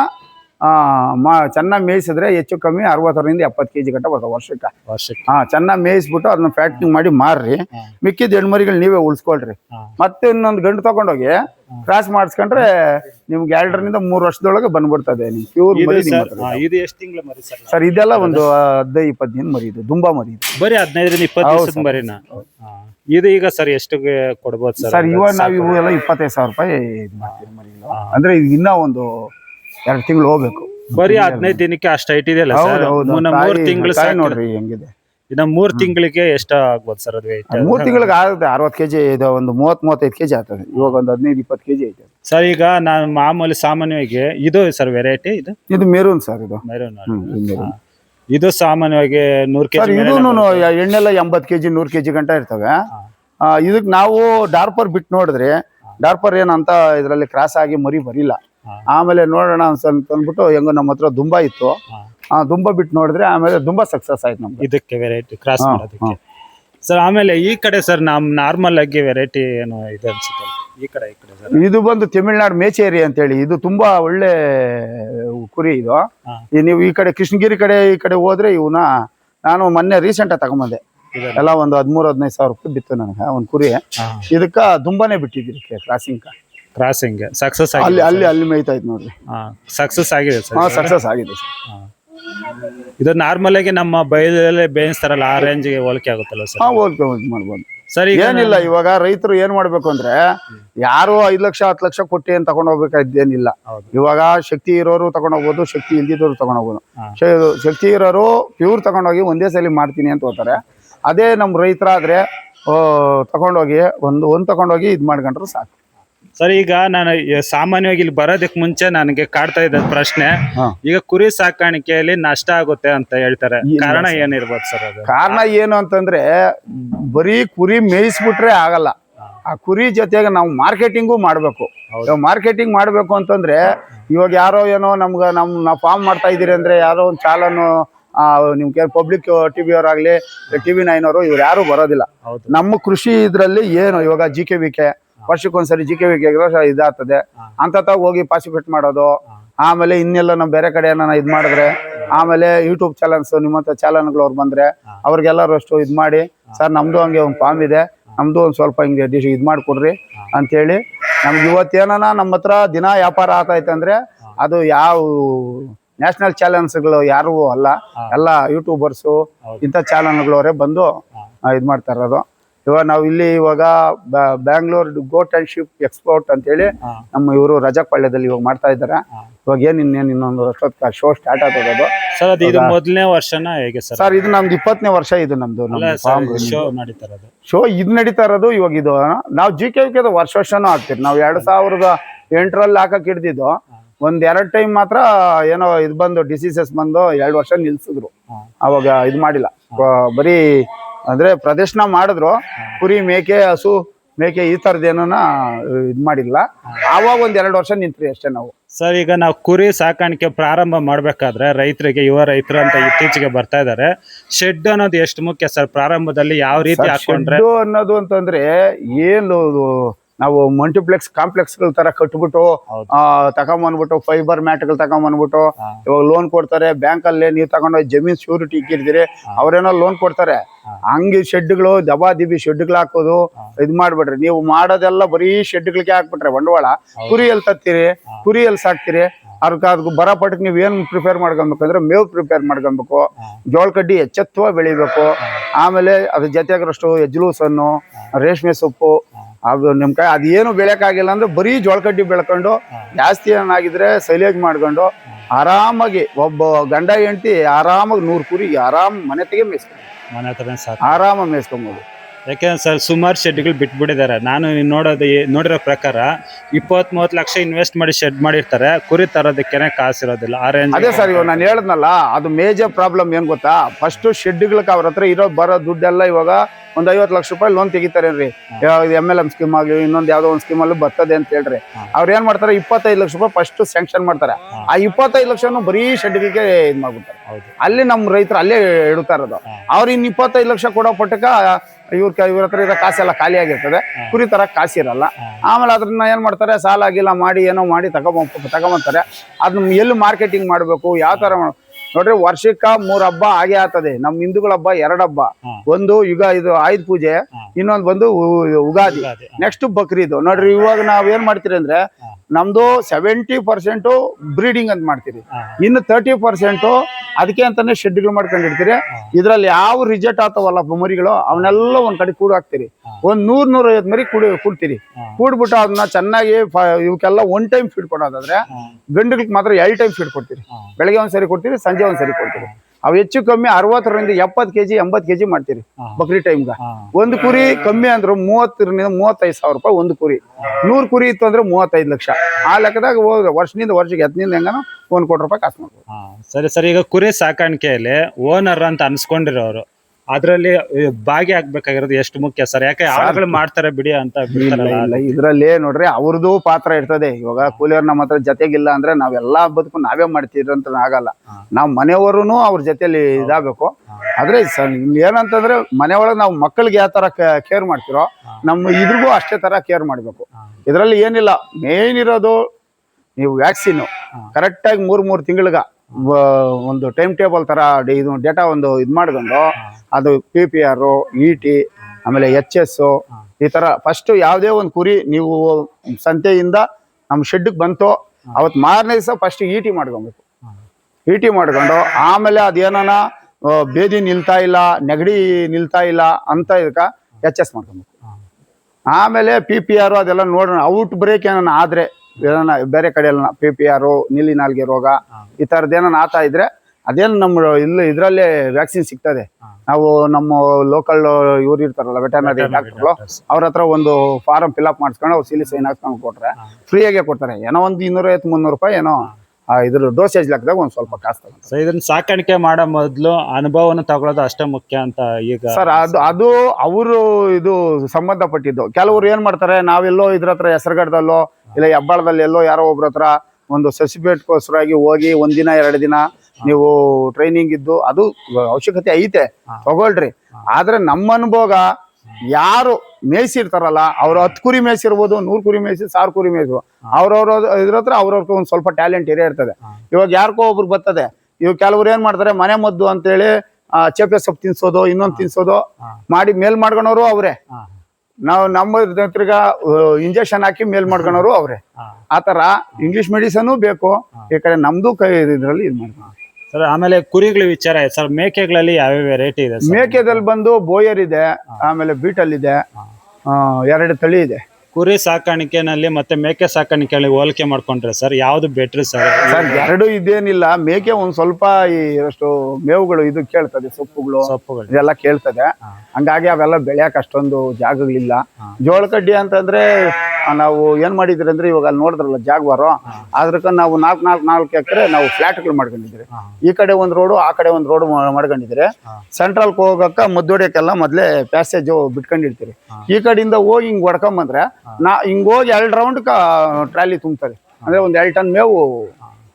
ಮಾ ಚೆನ್ನಾಗಿ ಮೇಯಿಸಿದ್ರೆ ಹೆಚ್ಚು ಕಮ್ಮಿ ಅರವತ್ತರಿಂದ ಎಪ್ಪತ್ತು ಕೆಜಿ ಗಂಟೆ ಗಂಟ ಬರ್ತವೆ ವರ್ಷಕ್ಕೆ. ವರ್ಷಕ್ಕೆ. ಹಾ ಚೆನ್ನಾಗಿ ಮೇಯಿಸ್ಬಿಟ್ಟು ಅದನ್ನ ಫ್ಯಾಕ್ಟ್ರಿಂಗ್ ಮಾಡಿ ಮಾರ್ರಿ. ಮಿಕ್ಕಿದ ಹೆಣ್ಮರಿಗಳು ನೀವೇ ಉಳಿಸ್ಕೊಳ್ರಿ. ಮತ್ತೆ ಇನ್ನೊಂದು ಗಂಡು ತಗೊಂಡೋಗಿ ಕ್ರಾಸ್ ಮಾಡಿಸ್ಕೊಂಡ್ರೆ ನಿಮ್ಗೆ ಎರಡರಿಂದ ಮೂರು ವರ್ಷದೊಳಗೆ ಬಂದ್ಬಿಡ್ತದೆ ಪ್ಯೂರ್ ಮರಿ ಸರ್ ಇದೆಲ್ಲ ಒಂದು ಹದಿನೈದು ಇಪ್ಪತ್ತು ದಿನ ಮರಿ ಇದು ತುಂಬಾ ಮರಿ ಇದು. ಬರೀ ಹದಿನೈದರಿಂದ ಇಪ್ಪತ್ತು. ಮರಿನ? ಇದು ಈಗ ಸರ್ ಎಷ್ಟು ಕೊಡ್ಬೋದು ಸರ್? ಇವಾಗ ನಾವು ಇವು ಎಲ್ಲ ಇಪ್ಪತ್ತೈದು ಸಾವಿರ ರೂಪಾಯಿ ಇದು ಮಾಡ್ತೀವಿ ಅಂದ್ರೆ ಇನ್ನೂ ಒಂದು ಎರಡು ತಿಂಗಳು ಹೋಗ್ಬೇಕು. ಬರೀ ಹದಿನೈದು ದಿನಕ್ಕೆ ಅಷ್ಟು ಐಟ್ ಇದೆಯಲ್ಲ ಸರ್ ಹೌದು ಮೂರ್ ತಿಂಗಳು ತಾಯಿ ನೋಡ್ರಿ ಹೆಂಗಿದೆ. ಇನ್ನ ಮೂರ್ ತಿಂಗಳಿಗೆ ಎಷ್ಟ ಆಗ್ಬೋದು ಸರ್ ಅದು ವೆಯ್ಟ್ ಮೂರು ತಿಂಗಳಿಗೆ ಆಗುತ್ತೆ ಅರವತ್ತು ಕೆಜಿ ಇದು ಒಂದು ಮೂವತ್ತ್ ಮೂವತ್ತೈದು ಕೆಜಿ ಆಗ್ತದೆ. ಇವಾಗ ಒಂದು ಹದಿನೈದು ಇಪ್ಪತ್ತು ಕೆಜಿ ಐತೆ ಸರ್ ಈಗ ನಾನು ಮಾಮೂಲಿ ಸಾಮಾನ್ಯವಾಗಿ ಇದು ಸರ್ ವೆರೈಟಿ ಇದು? ಇದು ಮೆರೂನ್ ಸರ್ ಇದು. ಮೆರೂನ್ ಹ್ಮ್ ಇದು ಸಾಮಾನ್ಯವಾಗಿ ನೂರ್ ಸರ್ ಕೆಜಿ ಇದೂನು ಎಣ್ಣೆಲ್ಲ ಎಂಬತ್ತು ಕೆಜಿ ನೂರು ಕೆಜಿ ಗಂಟ ಇರ್ತವೆ. ಇದಕ್ಕೆ ನಾವು ಡಾರ್ಪರ್ ಬಿಟ್ಟು ನೋಡಿದ್ರೆ ಡಾರ್ಪರ್ ಏನಂತ ಇದರಲ್ಲಿ ಕ್ರಾಸ್ ಆಗಿ ಮರಿ ಬರಿಲ್ಲ. ಆಮೇಲೆ ನೋಡೋಣ ಅಂತ ಅಂದ್ಬಿಟ್ಟು ಹೆಂಗೋ ನಮ್ಮ ಹತ್ರ ದುಂಬ ಇತ್ತು. ಆ ದುಂಬ ಬಿಟ್ಟು ನೋಡಿದ್ರೆ ಆಮೇಲೆ ತುಂಬಾ ಸಕ್ಸಸ್ ಆಯ್ತು ನಮ್ಗೆ ಇದಕ್ಕೆ ವೆರೈಟಿ ಕ್ರಾಸ್ ಹಾ, ಮಾಡೋದಕ್ಕೆ. ಸರ್ ಆಮೇಲೆ ಈ ಕಡೆ ಸರ್ ನಮ್ ನಾರ್ಮಲ್ ಆಗಿ ವೆರೈಟಿ ಏನು ಇದೆ ಅನ್ಸುತ್ತೆ. ಈ ಕಡೆ ಈ ಕಡೆ ಸರ್ ಇದು ಬಂದು ತಮಿಳ್ನಾಡು ಮೇಚೇರಿ ಅಂತೇಳಿ. ಇದು ತುಂಬಾ ಒಳ್ಳೆ ಕುರಿ ಇದು. ಹಾ. ಈ ನೀವು ಈ ಕಡೆ ಕೃಷ್ಣಗಿರಿ ಕಡೆ ಈ ಕಡೆ ಹೋದ್ರೆ ಇವನ್ನ ನಾನು ಮೊನ್ನೆ ರೀಸೆಂಟ್ ಆಗಿ ತಗೊಂಬಂದೆ. ಎಲ್ಲ ಒಂದು ಹದಿಮೂರು ಹದಿನೈದು ಸಾವಿರ ರೂಪಾಯಿ ಬಿತ್ತು ನನಗೆ ಒಂದು ಕುರಿ. ಇದಕ್ಕ ದುಂಬಾನೇ ಬಿಟ್ಟಿದ್ದೀರಿ ಕ್ರಾಸಿಂಗ್ ಕ್ರಾಸಿಂಗ್ ಸಕ್ಸಸ್ ಅಲ್ಲಿ ಆಗಿದೆ ಅಲ್ಲಿ ಅಲ್ಲಿ ಮೇಯ್ತಾ ಇತ್ತು ನೋಡ್ರಿ. ಸಕ್ಸಸ್ ಆಗಿದೆ ಹಾ ಸರ್ ಸಕ್ಸಸ್ ಆಗಿದೆ ಸರ್. ಇದು ನಾರ್ಮಲ್ ಆಗಿ ನಮ್ಮ ಬೈಲಲ್ಲೇ ಬೇಯಿಸ್ತಾರಲ್ಲ ಆ ರೇಂಜ್ಗೆ ಹೋಲಿಕೆ ಆಗುತ್ತಲ್ಲ ಹಾ ಸರ್? ಹಾ ಹೋಲಿಕೆ ಮಾಡ್ಬೋದು. ಸರ್ ಈಗ ಏನಿಲ್ಲ ಇವಾಗ ರೈತರು ಏನ್ ಮಾಡ್ಬೇಕು ಅಂದ್ರೆ ಯಾರು ಐದ್ ಲಕ್ಷ ಹತ್ತು ಲಕ್ಷ ಕೊಟ್ಟಿ ಅಂತ ತಗೊಂಡ್ ಹೋಗ್ಬೇಕಾದ್ದೇನಿಲ್ಲ ಹೌದು. ಇವಾಗ ಶಕ್ತಿ ಇರೋರು ತಗೊಂಡ್ ಹೋಗ್ಬೋದು ಶಕ್ತಿ ಇಲ್ದಿದ್ದವ್ರು ತಗೊಂಡ್ ಹೋಗ್ಬೋದು. ಹಾ. ಶ- ಶಕ್ತಿ ಇರೋರು ಪ್ಯೂರ್ ತಗೊಂಡೋಗಿ ಒಂದೇ ಸಲ ಮಾಡ್ತೀನಿ ಅಂತ ಹೋಗ್ತಾರೆ. ಅದೇ ನಮ್ ರೈತರಾದ್ರೆ ಆ, ತಗೊಂಡೋಗಿ ಒಂದು ಒಂದ್ ತಗೊಂಡೋಗಿ ಇದ್ ಮಾಡ್ಕೊಂಡ್ರೆ ಸಾಕು. ಸರ್ ಈಗ ನಾನು ಸಾಮಾನ್ಯವಾಗಿ ಇಲ್ಲಿ ಬರೋದಕ್ಕೆ ಮುಂಚೆ ನನಗೆ ಕಾಡ್ತಾ ಇದ್ದ ಪ್ರಶ್ನೆ ಈಗ ಕುರಿ ಸಾಕಾಣಿಕೆಯಲ್ಲಿ ನಷ್ಟ ಆಗುತ್ತೆ ಅಂತ ಹೇಳ್ತಾರೆ. ಕಾರಣ. ಏನಿರ್ಬೋದು ಸರ್ ಅದು? ಕಾರಣ ಏನು ಅಂತಂದ್ರೆ ಬರೀ ಕುರಿ ಮೇಯಿಸ್ಬಿಟ್ರೆ ಆಗಲ್ಲ. ಆ ಕುರಿ ಜೊತೆಗೆ ನಾವು ಮಾರ್ಕೆಟಿಂಗು ಮಾಡಬೇಕು. ಮಾರ್ಕೆಟಿಂಗ್ ಮಾಡಬೇಕು ಅಂತಂದ್ರೆ ಇವಾಗ ಯಾರೋ ಏನೋ ನಮ್ಗೆ ನಮ್ ನಾವು ಫಾರ್ಮ್ ಮಾಡ್ತಾ ಇದ್ದೀರಿ ಅಂದ್ರೆ ಯಾರೋ ಒಂದು ಚಾಲನ್ನು ನಿಮ್ಗೆ ಪಬ್ಲಿಕ್ ಟಿವಿ ಅವರಾಗ್ಲಿ ಟಿವಿ ನೈನ್ ಅವರು ಇವ್ರು ಯಾರು ಬರೋದಿಲ್ಲ. ನಮ್ಮ ಕೃಷಿ ಇದ್ರಲ್ಲಿ ಏನು ಇವಾಗ ಜಿ ಕೆ ವಿ ಕೆ ವರ್ಷಕ್ಕೊಂದ್ಸರಿ ಜಿ ಕೆ ವಿ ಕೆ ಇದಾಗ್ತದೆ. ಅಂತ ಹೋಗಿ ಪಾರ್ಟಿಸಿಪೇಟ್ ಮಾಡೋದು. ಆಮೇಲೆ ಇನ್ನೆಲ್ಲ ನಾವು ಬೇರೆ ಕಡೆ ಏನಾನ ಇದು ಮಾಡಿದ್ರೆ ಆಮೇಲೆ ಯೂಟ್ಯೂಬ್ ಚಾನಲ್ಸ್ ನಿಮ್ಮಂಥ ಚಾನಲ್ಗಳು ಅವ್ರು ಬಂದ್ರೆ ಅವ್ರಿಗೆಲ್ಲರೂ ಅಷ್ಟು ಇದು ಮಾಡಿ ಸರ್ ನಮ್ದು ಹಂಗೆ ಒಂದು ಫಾರ್ಮ್ ಇದೆ ನಮ್ದು ಒಂದು ಸ್ವಲ್ಪ ಹಿಂಗೆ ಡಿಶ್ ಇದು ಮಾಡಿಕೊಡ್ರಿ ಅಂಥೇಳಿ ನಮ್ಗೆ ಇವತ್ತೇನಾನ ನಮ್ಮ ಹತ್ರ ದಿನ ವ್ಯಾಪಾರ ಆಗ್ತೈತೆ ಅಂದ್ರೆ ಅದು ಯಾವ ನ್ಯಾಷನಲ್ ಚಾನಲ್ಸ್ಗಳು ಯಾರು ಅಲ್ಲ ಎಲ್ಲ ಯೂಟ್ಯೂಬರ್ಸು ಇಂಥ ಚಾನಲ್ಗಳವರೇ ಬಂದು ಇದು ಮಾಡ್ತಾ ಇರೋದು. ಇವಾಗ ನಾವು ಇಲ್ಲಿ ಇವಾಗ Bangalore goat and sheep export ಅಂತ ಹೇಳಿ ನಮ್ಮ ಇವರು ರಜಾಪಾಳ್ಯದಲ್ಲಿ ಇವಾಗ ಮಾಡ್ತಾ ಇದ್ದಾರೆ. ಇವಾಗ ಏನ್ ಇನ್ನೇನು ಇನ್ನೊಂದು ಶೋ ಸ್ಟಾರ್ಟ್ ಆಗೋದು ಸರ್ ಅದು ಇದು ಮೊದಲನೇ ವರ್ಷನ ಹೇಗೆ ಸರ್? ಸರ್ ಇದು ನಮ್ದು ಇಪ್ಪತ್ತನೇ ವರ್ಷ ಇದು ನಮ್ದು ಶೋ ನಡೀತಾ ಇರೋದು. ಶೋ ಇದು ನಡೀತಾ ಇರೋದು ಇವಾಗ ಇದು ನಾವು ಜಿ ಕೆ ಕೆ ವರ್ಷ ವರ್ಷನೂ ಆಗ್ತೀವಿ ನಾವು ಎರಡ್ ಸಾವಿರದ ಎಂಟರಲ್ಲಿ ಹಾಕಕ್ ಹಿಡ್ದಿದ್ದು ಒಂದ್ ಎರಡ್ ಟೈಮ್ ಮಾತ್ರ ಏನೋ ಇದು ಬಂದು ಡಿಸೀಸಸ್ ಬಂದು ಎರಡು ವರ್ಷ ನಿಲ್ಸಿದ್ರು. ಅವಾಗ ಇದು ಮಾಡಿಲ್ಲ. ಬರೀ ಅಂದ್ರೆ ಪ್ರದರ್ಶನ ಮಾಡಿದ್ರು. ಕುರಿ ಮೇಕೆ ಹಸು ಮೇಕೆ ಈ ಥರದ್ದೇನ ಇದು ಮಾಡಿಲ್ಲ. ಆವಾಗ ಒಂದ್ ಎರಡು ವರ್ಷ ನಿಂತ್ರಿ ಅಷ್ಟೇ ನಾವು. ಸರ್ ಈಗ ನಾವು ಕುರಿ ಸಾಕಾಣಿಕೆ ಪ್ರಾರಂಭ ಮಾಡ್ಬೇಕಾದ್ರೆ ರೈತರಿಗೆ ಯುವ ರೈತರು ಅಂತ ಇತ್ತೀಚೆಗೆ ಬರ್ತಾ ಇದಾರೆ. ಶೆಡ್ ಅನ್ನೋದು ಎಷ್ಟು ಮುಖ್ಯ ಸರ್? ಪ್ರಾರಂಭದಲ್ಲಿ ಯಾವ ರೀತಿ ಹಾಕೊಂಡ್ರೆ? ಶೆಡ್ಡು ಅನ್ನೋದು ಅಂತಂದ್ರೆ ಏನು ನಾವು ಮಲ್ಟಿಪ್ಲೆಕ್ಸ್ ಕಾಂಪ್ಲೆಕ್ಸ್ಗಳ ತರ ಕಟ್ಬಿಟ್ಟು ಹೌದು. ಆ ತಗೊಂಬಂದ್ಬಿಟ್ಟು ಫೈಬರ್ ಮ್ಯಾಟ್ಗಳು ತಗೊಂಬಂದ್ಬಿಟ್ಟು ಹಾ. ಇವಾಗ ಲೋನ್ ಕೊಡ್ತಾರೆ. ಬ್ಯಾಂಕ್ ಅಲ್ಲಿ ನೀವು ತಗೊಂಡೋಗಿ ಜಮೀನ್ ಶ್ಯೂರಿಟಿ ಇಕ್ಕಿರ್ತೀರಿ. ಅವ್ರೇನೋ ಲೋನ್ ಕೊಡ್ತಾರೆ. ಹಂಗೆ ಶೆಡ್ಗಳು ದಬಾ ದಿಬಿ ಶೆಡ್ಗಳು ಹಾಕೋದು ಇದ್ ಮಾಡ್ಬಿಡ್ರಿ. ನೀವು ಮಾಡೋದೆಲ್ಲ ಬರೀ ಶೆಡ್ಗಳಿಗೆ ಹಾಕ್ಬಿಟ್ರೆ ಬಂಡವಾಳ. ಕುರಿ ಎಲ್ಲಿ ತತ್ತೀರಿ ಕುರಿ ಎಲ್ಲಿ ಸಾಕ್ತೀರಿ? ಅದಕ್ಕೆ ಅದಕ್ಕೆ ಬರೋ ಪಟ್ಟಕ್ಕೆ ನೀವು ಏನು ಪ್ರಿಪೇರ್ ಮಾಡ್ಕೊಬೇಕಂದ್ರೆ ಮೇವು ಪ್ರಿಪೇರ್ ಮಾಡ್ಕೊಬೇಕು. ಜೋಳ ಕಡ್ಡಿ ಎಚ್ಚೆತ್ತುವ ಬೆಳಿಬೇಕು. ಆಮೇಲೆ ಅದ್ರ ಜೊತೆಗರಷ್ಟು ಎಜ್ಲೂಸನ್ನು ರೇಷ್ಮೆ ಸೊಪ್ಪು ಅದು ನಿಮ್ ಕೈ ಅದೇನು ಬೆಳೆಯೋಕ್ಕಾಗಿಲ್ಲ ಅಂದ್ರೆ ಬರೀ ಜೋಳ ಕಡ್ಡಿ ಬೆಳ್ಕೊಂಡು ಜಾಸ್ತಿ ಏನಾಗಿದ್ರೆ ಸೈಲೇಜ್ ಮಾಡ್ಕೊಂಡು ಆರಾಮಾಗಿ ಒಬ್ಬ ಗಂಡ ಹೆಂಡತಿ ಆರಾಮಾಗಿ ನೂರು ಕುರಿ ಆರಾಮ್ ಮನೆ ತೆಗೆ ಮೇಯಿಸ್ಕೊಂಡು ಮನೆ ಹತ್ರನೇ ಸಾಕು. ಆರಾಮ ಮೇಯಿಸ್ಕೊಬೋದು. ಯಾಕೆಂದ್ರೆ ಸರ್ ಸುಮಾರು ಶೆಡ್ಗಳು ಬಿಟ್ಬಿಟ್ಟಿದ್ದಾರೆ. ನಾನು ನೋಡೋದು ನೋಡಿರೋ ಪ್ರಕಾರ ಇಪ್ಪತ್ತ್ ಮೂವತ್ತು ಲಕ್ಷ ಇನ್ವೆಸ್ಟ್ ಮಾಡಿ ಶೆಡ್ ಮಾಡಿರ್ತಾರೆ. ಕುರಿ ತರೋದಕ್ಕೆ ಕಾಸಿರೋದಿಲ್ಲ. ಆ ರೇಂಜ್ ಅದೇ ಸರ್ ಇವಾಗ ನಾನು ಹೇಳಿದ್ನಲ್ಲ ಅದು ಮೇಜರ್ ಪ್ರಾಬ್ಲಮ್ ಏನು ಗೊತ್ತಾ? ಫಸ್ಟ್ ಶೆಡ್ಗಳಿಗೆ ಅವ್ರ ಹತ್ರ ಇರೋ ಬರೋ ದುಡ್ಡೆಲ್ಲ ಇವಾಗ ಒಂದ್ ಐವತ್ತು ಲಕ್ಷ ರೂಪಾಯಿ ಲೋನ್ ತೆಗಿತಾರೇನ್ರಿ? ಎಂ ಎಲ್ ಎಂ ಸ್ಕೀಮ್ ಆಗಲಿ ಇನ್ನೊಂದು ಯಾವ್ದೋ ಒಂದು ಸ್ಕೀಮ್ ಅಲ್ಲಿ ಬರ್ತದೆ ಅಂತ ಹೇಳ್ರಿ ಅವ್ರು ಏನ್ ಮಾಡ್ತಾರೆ ಇಪ್ಪತ್ತೈದು ಲಕ್ಷ ರೂಪಾಯಿ ಫಸ್ಟ್ ಸ್ಯಾಂಕ್ಷನ್ ಮಾಡ್ತಾರೆ. ಆ ಇಪ್ಪತ್ತೈದು ಲಕ್ಷನು ಬರೀ ಶೆಡ್ಗೆ ಇದ್ ಮಾಡ್ಬಿಡ್ತಾರೆ. ಅಲ್ಲಿ ನಮ್ಮ ರೈತರು ಅಲ್ಲೇ ಇಡ್ತಾ ಇರೋದು. ಅವ್ರು ಇನ್ ಇಪ್ಪತ್ತೈದು ಲಕ್ಷ ಕೊಡೋ ಪಟ್ಟಕ ಇವ್ರ ಇವ್ರ ಹತ್ರ ಇರೋ ಕಾಸೆಲ್ಲ ಖಾಲಿ ಆಗಿರ್ತದೆ. ಕುರಿ ತರ ಕಾಸಿರಲ್ಲ ಆಮೇಲೆ ಅದನ್ನ ಏನ್ ಮಾಡ್ತಾರೆ ಸಾಲ ಆಗಿಲ್ಲ ಮಾಡಿ ಏನೋ ಮಾಡಿ ತಗೊಂಬ ತಗೊಂಬಂತಾರೆ. ಅದನ್ನ ಎಲ್ಲಿ ಮಾರ್ಕೆಟಿಂಗ್ ಮಾಡ್ಬೇಕು ಯಾವ ತರ ನೋಡ್ರಿ ವರ್ಷಕ್ಕ ಮೂರ್ ಹಬ್ಬ ಹಾಗೆ ಆತದೆ ನಮ್ ಹಿಂದೂಗಳ ಹಬ್ಬ ಎರಡ್ ಹಬ್ಬ. ಒಂದು ಯುಗ ಇದು ಆಯುಧ ಪೂಜೆ ಇನ್ನೊಂದ್ ಬಂದು ಉಗಾದಿ. ನೆಕ್ಸ್ಟ್ ಬಕ್ರೀದ್. ನೋಡ್ರಿ ಇವಾಗ ನಾವ್ ಏನ್ ಮಾಡ್ತೀರಿ ಅಂದ್ರೆ. ನಮ್ದು ಸೆವೆಂಟಿ ಪರ್ಸೆಂಟ್ ಬ್ರೀಡಿಂಗ್ ಅಂತ ಮಾಡ್ತೀರಿ. ಇನ್ನು ತರ್ಟಿ ಪರ್ಸೆಂಟ್ ಅದಕ್ಕೆ ಅಂತಾನೆ ಶೆಡ್ಗಳು ಮಾಡ್ಕೊಂಡಿರ್ತೀರಿ ಇದ್ರಲ್ಲಿ ಯಾವ ರಿಜೆಕ್ಟ್ ಆಗ್ತಾವಲ್ಲ ಮರಿಗಳು ಅವನ್ನೆಲ್ಲ ಒಂದ್ ಕಡೆ ಕೂಡ ಹಾಕ್ತೀರಿ. ಒಂದ್ ನೂರ್ ನೂರ ಐವತ್ ಮರಿ ಕೂಡಿ ಕೂಡ್ತೀರಿ. ಕೂಡ್ಬಿಟ್ಟು ಅದನ್ನ ಚೆನ್ನಾಗಿ ಇವಕ್ಕೆಲ್ಲ ಒನ್ ಟೈಮ್ ಫೀಡ್ ಕೊಡೋದಾದ್ರೆ. ಗಂಡುಗಳಿಗೆ ಮಾತ್ರ ಎರಡು ಟೈಮ್ ಫೀಡ್ ಕೊಡ್ತೀರಿ. ಬೆಳಗ್ಗೆ ಒಂದ್ಸರಿ ಕೊಡ್ತೀರಿ ಸಂಜೆ ಒಂದ್ಸರಿ ಕೊಡ್ತೀರಿ ಅವು ಹೆಚ್ಚು ಕಮ್ಮಿ ಅರವತ್ತರಿಂದ ಎಪ್ಪತ್ತು ಕೆಜಿ ಎಂಬತ್ತು ಕೆಜಿ ಮಾಡ್ತೀರಿ. ಬಕ್ರಿ ಟೈಮ್ಗೆ ಹಾ. ಒಂದು ಕುರಿ ಕಮ್ಮಿ ಅಂದ್ರೆ ಮೂವತ್ತರಿಂದ ಮೂವತ್ತೈದು ಸಾವಿರ ರೂಪಾಯಿ ಒಂದು ಕುರಿ ನೂರು ಕುರಿ ಇತ್ತು ಅಂದ್ರೆ ಮೂವತ್ತೈದು ಲಕ್ಷ ಆ ಲೆಕ್ಕದಾಗ ಹೋದ್ರೆ ವರ್ಷದಿಂದ ವರ್ಷಕ್ಕೆ ಎತ್ತನಿಂದ ಹೆಂಗನೋ ಒಂದ್ ಕೋಟಿ ರೂಪಾಯಿ ಕಾಸು ಮಾಡ್ಬೋದು. ಸರಿ ಸರಿ ಈಗ ಕುರಿ ಸಾಕಾಣಿಕೆಯಲ್ಲಿ ಓನರ್ ಅಂತ ಅನ್ಸ್ಕೊಂಡಿರೋರು ಅದ್ರಲ್ಲಿ ಬಾಗಿ ಭಾಗಿ ಆಗ್ಬೇಕಾಗಿರೋದು ಎಷ್ಟು ಮುಖ್ಯ ಸರ್? ಯಾಕೆ ಆಳುಗಳು ಮಾಡ್ತಾರೆ ಬಿಡಿ ಅಂತ ಇದ್ರಲ್ಲಿ ನೋಡ್ರಿ ಅವ್ರದ್ದು ಪಾತ್ರ ಇರ್ತದೆ. ಇವಾಗ ಕೂಲಿಯವ್ರ ನಮ್ಮ ಹತ್ರ ಜೊತೆಗಿಲ್ಲ ಅಂದ್ರೆ ನಾವೆಲ್ಲಾ ಬದುಕು ನಾವೇ ಮಾಡ್ತೀರಿ ಅಂತ ಆಗಲ್ಲ. ನಾವು ಮನೆಯವರೂ ಅವ್ರ ಜೊತೆಲಿ ಇದಾಗಬೇಕು. ಆದ್ರೆ ಏನಂತಂದ್ರೆ ಮನೆಯೊಳಗೆ ನಾವು ಮಕ್ಕಳಿಗೆ ಯಾವ ತರ ಕೇರ್ ಮಾಡ್ತಿರೋ. ನಮ್ಮ ಇದ್ರಿಗೂ ಅಷ್ಟೇ ತರ ಕೇರ್ ಮಾಡ್ಬೇಕು. ಇದರಲ್ಲಿ ಏನಿಲ್ಲ ಮೇನ್ ಇರೋದು ನೀವು ವ್ಯಾಕ್ಸಿನ್ ಕರೆಕ್ಟಾಗಿ ಕರೆಕ್ಟ್ ಆಗಿ ಮೂರ್ ಮೂರ್ ತಿಂಗಳಿಗ ಒಂದು ಟೈಮ್ ಟೇಬಲ್ ತರ ಇದು ಡೇಟಾ ಒಂದು ಇದು ಮಾಡ್ಕೊಂಡು ಅದು P P R E T ಆಮೇಲೆ ಎಚ್ ಎಸ್ ಈ ತರ ಫಸ್ಟ್ ಯಾವುದೇ ಒಂದು ಕುರಿ ನೀವು ಸಂತೆಯಿಂದ ನಮ್ಮ ಶೆಡ್ಗೆ ಬಂತು ಅವತ್ತು ಮಾರನೇ ದಿವಸ ಫಸ್ಟ್ ಇ ಟಿ ಮಾಡ್ಕೊಬೇಕು. ಇ ಟಿ ಮಾಡ್ಕೊಂಡು ಆಮೇಲೆ ಅದೇನ ಬೇದಿ ನಿಲ್ತಾ ಇಲ್ಲ ನೆಗಡಿ ನಿಲ್ತಾ ಇಲ್ಲ ಅಂತ ಇದಕ್ಕ ಎಚ್ ಎಸ್ ಮಾಡ್ಕೊಬೇಕು. ಆಮೇಲೆ ಪಿ ಪಿ ಆರ್ ಅದೆಲ್ಲ ನೋಡೋಣ ಔಟ್ ಬ್ರೇಕ್ ಏನಾನ ಆದ್ರೆ ಏನಾನ ಬೇರೆ ಕಡೆ ಎಲ್ಲ ಪಿ ಪಿ ಆರ್ ನೀಲಿ ನಾಲ್ಗೆ ರೋಗ ಈ ಥರದ್ದು ಏನಾನ ಆತ ಇದ್ರೆ ಅದೇನು ನಮ್ಮ ಇಲ್ಲಿ ಇದ್ರಲ್ಲೇ ವ್ಯಾಕ್ಸಿನ್ ಸಿಗ್ತದೆ. ನಾವು ನಮ್ಮ ಲೋಕಲ್ ಇವ್ರು ಇರ್ತಾರಲ್ಲ ವೆಟರ್ನರಿ ಡಾಕ್ಟರ್ಗಳು ಅವ್ರ ಹತ್ರ ಒಂದು ಫಾರಂ ಫಿಲ್ಅಪ್ ಮಾಡಿಸ್ಕೊಂಡು ಅವ್ರು ಸೀಲಿ ಸೈನ್ ಹಾಕ್ಸ್ಕೊಂಡು ಕೊಟ್ರೆ ಫ್ರೀಯಾಗೆ ಕೊಡ್ತಾರೆ. ಏನೋ ಒಂದು ಇನ್ನೂರೈವತ್ತು ಮುನ್ನೂರು ರೂಪಾಯಿ ಏನೋ ಆ, ಇದ್ರ ಡೋಸೇಜ್ ಲೆಕ್ಕದಾಗ ಒಂದು ಸ್ವಲ್ಪ ಕಾಸು ತಗೊಂತಾರೆ ಸೊ ಇದನ್ನ ಸಾಕಾಣಿಕೆ ಮಾಡೋ ಮೊದ್ಲು ಅನುಭವನ ತಗೊಳ್ಳೋದು ಅಷ್ಟೇ ಮುಖ್ಯ ಅಂತ ಈಗ ಸರ್ ಅದು ಅದು ಅವರು ಇದು ಸಂಬಂಧಪಟ್ಟಿದ್ದು. ಕೆಲವರು ಏನ್ ಮಾಡ್ತಾರೆ ನಾವೆಲ್ಲೋ ಇದ್ರ ಹತ್ರ ಹೆಸರುಗಡ್ದಲ್ಲೋ ಇಲ್ಲ ಹೆಬ್ಬಾಳದಲ್ಲಿ ಎಲ್ಲೋ ಯಾರೋ ಒಬ್ರ ಹತ್ರ ಒಂದು ಸರ್ಟಿಫಿಕೇಟ್ಗೋಸ್ಕರಾಗಿ ಹೋಗಿ ಒಂದಿನ ಎರಡು ದಿನ ನೀವು ಟ್ರೈನಿಂಗ್ ಇದ್ದು ಅದು ಅವಶ್ಯಕತೆ ಐತೆ. ತಗೊಳ್ರಿ. ಆದ್ರೆ ನಮ್ಮ ಅನುಭವ ಯಾರು ಮೇಯಿಸಿರ್ತಾರಲ್ಲ ಅವ್ರು ಹತ್ತು ಕುರಿ ಮೇಯಿಸಿರ್ಬೋದು ನೂರು ಕುರಿ ಮೇಯಿಸಿ ಸಾವಿರ ಕುರಿ ಮೇಯಿಸಿರ್ಬೋದು ಅವ್ರವ್ರ ಇದ್ರ ಹತ್ರ ಅವ್ರವ್ರಿಗೆ ಒಂದು ಸ್ವಲ್ಪ ಟ್ಯಾಲೆಂಟ್ ಇರೇ ಇರ್ತದೆ. ಇವಾಗ ಯಾರಿಗೋ ಒಬ್ರು ಬರ್ತದೆ ಇವಾಗ ಕೆಲವ್ರು ಏನ್ ಮಾಡ್ತಾರೆ ಮನೆ ಮದ್ದು ಅಂತೇಳಿ ಆ, ಚೇಪೆ ಸೊಪ್ಪು ತಿನ್ಸೋದು ಇನ್ನೊಂದು ತಿನ್ಸೋದು ಮಾಡಿ ಮೇಲ್ ಮಾಡ್ಕೊಳೋರು ಅವರೇ. ನಾವು ನಮ್ಮ ಹತ್ರಗ ಇಂಜೆಕ್ಷನ್ ಹಾಕಿ ಮೇಲ್ ಮಾಡ್ಕೊಳೋರು ಅವರೇ. ಆತರ ಇಂಗ್ಲಿಷ್ ಮೆಡಿಸನ್ ಬೇಕು. ಈ ಕಡೆ ನಮ್ದು ಕೈ ಇದ್ರಲ್ಲಿ ಇದು ಮಾಡ್ಕೊಂಡು ಸರ್ ಆಮೇಲೆ ಕುರಿಗಳ ವಿಚಾರ ಸರ್ ಮೇಕೆಗಳಲ್ಲಿ ಯಾವ್ಯಾವ ವೆರೈಟಿ ಇದೆ ಸರ್? ಮೇಕೆದಲ್ಲಿ ಬಂದು ಬೋಯರ್ ಇದೆ ಆಮೇಲೆ ಬೀಟಲ್ ಇದೆ ಆ, ಎರಡು ತಳಿ ಇದೆ. ಕುರಿ ಸಾಕಾಣಿಕೆನಲ್ಲಿ ಮತ್ತೆ ಮೇಕೆ ಸಾಕಾಣಿಕೆಯಲ್ಲಿ ಹೋಲಿಕೆ ಮಾಡ್ಕೊಂಡ್ರೆ ಸರ್ ಯಾವ್ದು ಬೆಟ್ರಿ ಸರ್? ಸರ್ ಎರಡು ಇದೇನಿಲ್ಲ. ಮೇಕೆ ಒಂದ್ ಸ್ವಲ್ಪ ಈ ಅಷ್ಟು ಮೇವುಗಳು ಇದು ಕೇಳ್ತದೆ ಸೊಪ್ಪುಗಳು. ಸೊಪ್ಪುಗಳು. ಇದೆಲ್ಲ ಕೇಳ್ತದೆ. ಹಂಗಾಗಿ ಅವೆಲ್ಲ ಬೆಳೆಯಕ್ ಅಷ್ಟೊಂದು ಜಾಗಗಳಿಲ್ಲ. ಜೋಳ ಕಡ್ಡಿ ಅಂತಂದ್ರೆ ಆ, ನಾವು ಏನ್ ಮಾಡಿದ್ರಿ ಅಂದ್ರೆ ಇವಾಗ ಅಲ್ಲಿ ನೋಡಿದ್ರಲ್ಲ ಜಾಗವಾರು. ಅದ್ರಕ ನಾವು ನಾಲ್ಕು ನಾಲ್ಕು ನಾಲ್ಕು ಎಕರೆ ನಾವು ಫ್ಲಾಟ್ಗಳು ಮಾಡ್ಕೊಂಡಿದ್ರಿ ಈ ಕಡೆ ಒಂದ್ ರೋಡು ಆ ಕಡೆ ಒಂದ್ ರೋಡ್ ಮಾಡ್ಕೊಂಡಿದ್ರೆ ಸೆಂಟ್ರಲ್ ಹೋಗಕ್ಕ ಮದ್ದೊಡಿಯಕ್ಕೆಲ್ಲ ಮೊದ್ಲೇ ಪ್ಯಾಸೇಜ್ ಬಿಟ್ಕೊಂಡಿರ್ತೀರಿ. ಈ ಕಡೆಯಿಂದ ಹೋಗಿ ಹಿಂಗ್ ಹೊಡ್ಕೊಂಬಂದ್ರೆ ನಾ ಹಿಂಗೋಗಿ ಎರಡು ರೌಂಡ್ ಟ್ರಾಲಿ ತುಂಬ್ತಾರೆ ಅಂದ್ರೆ ಒಂದ್ ಎರಡು ಟನ್ ಮೇವು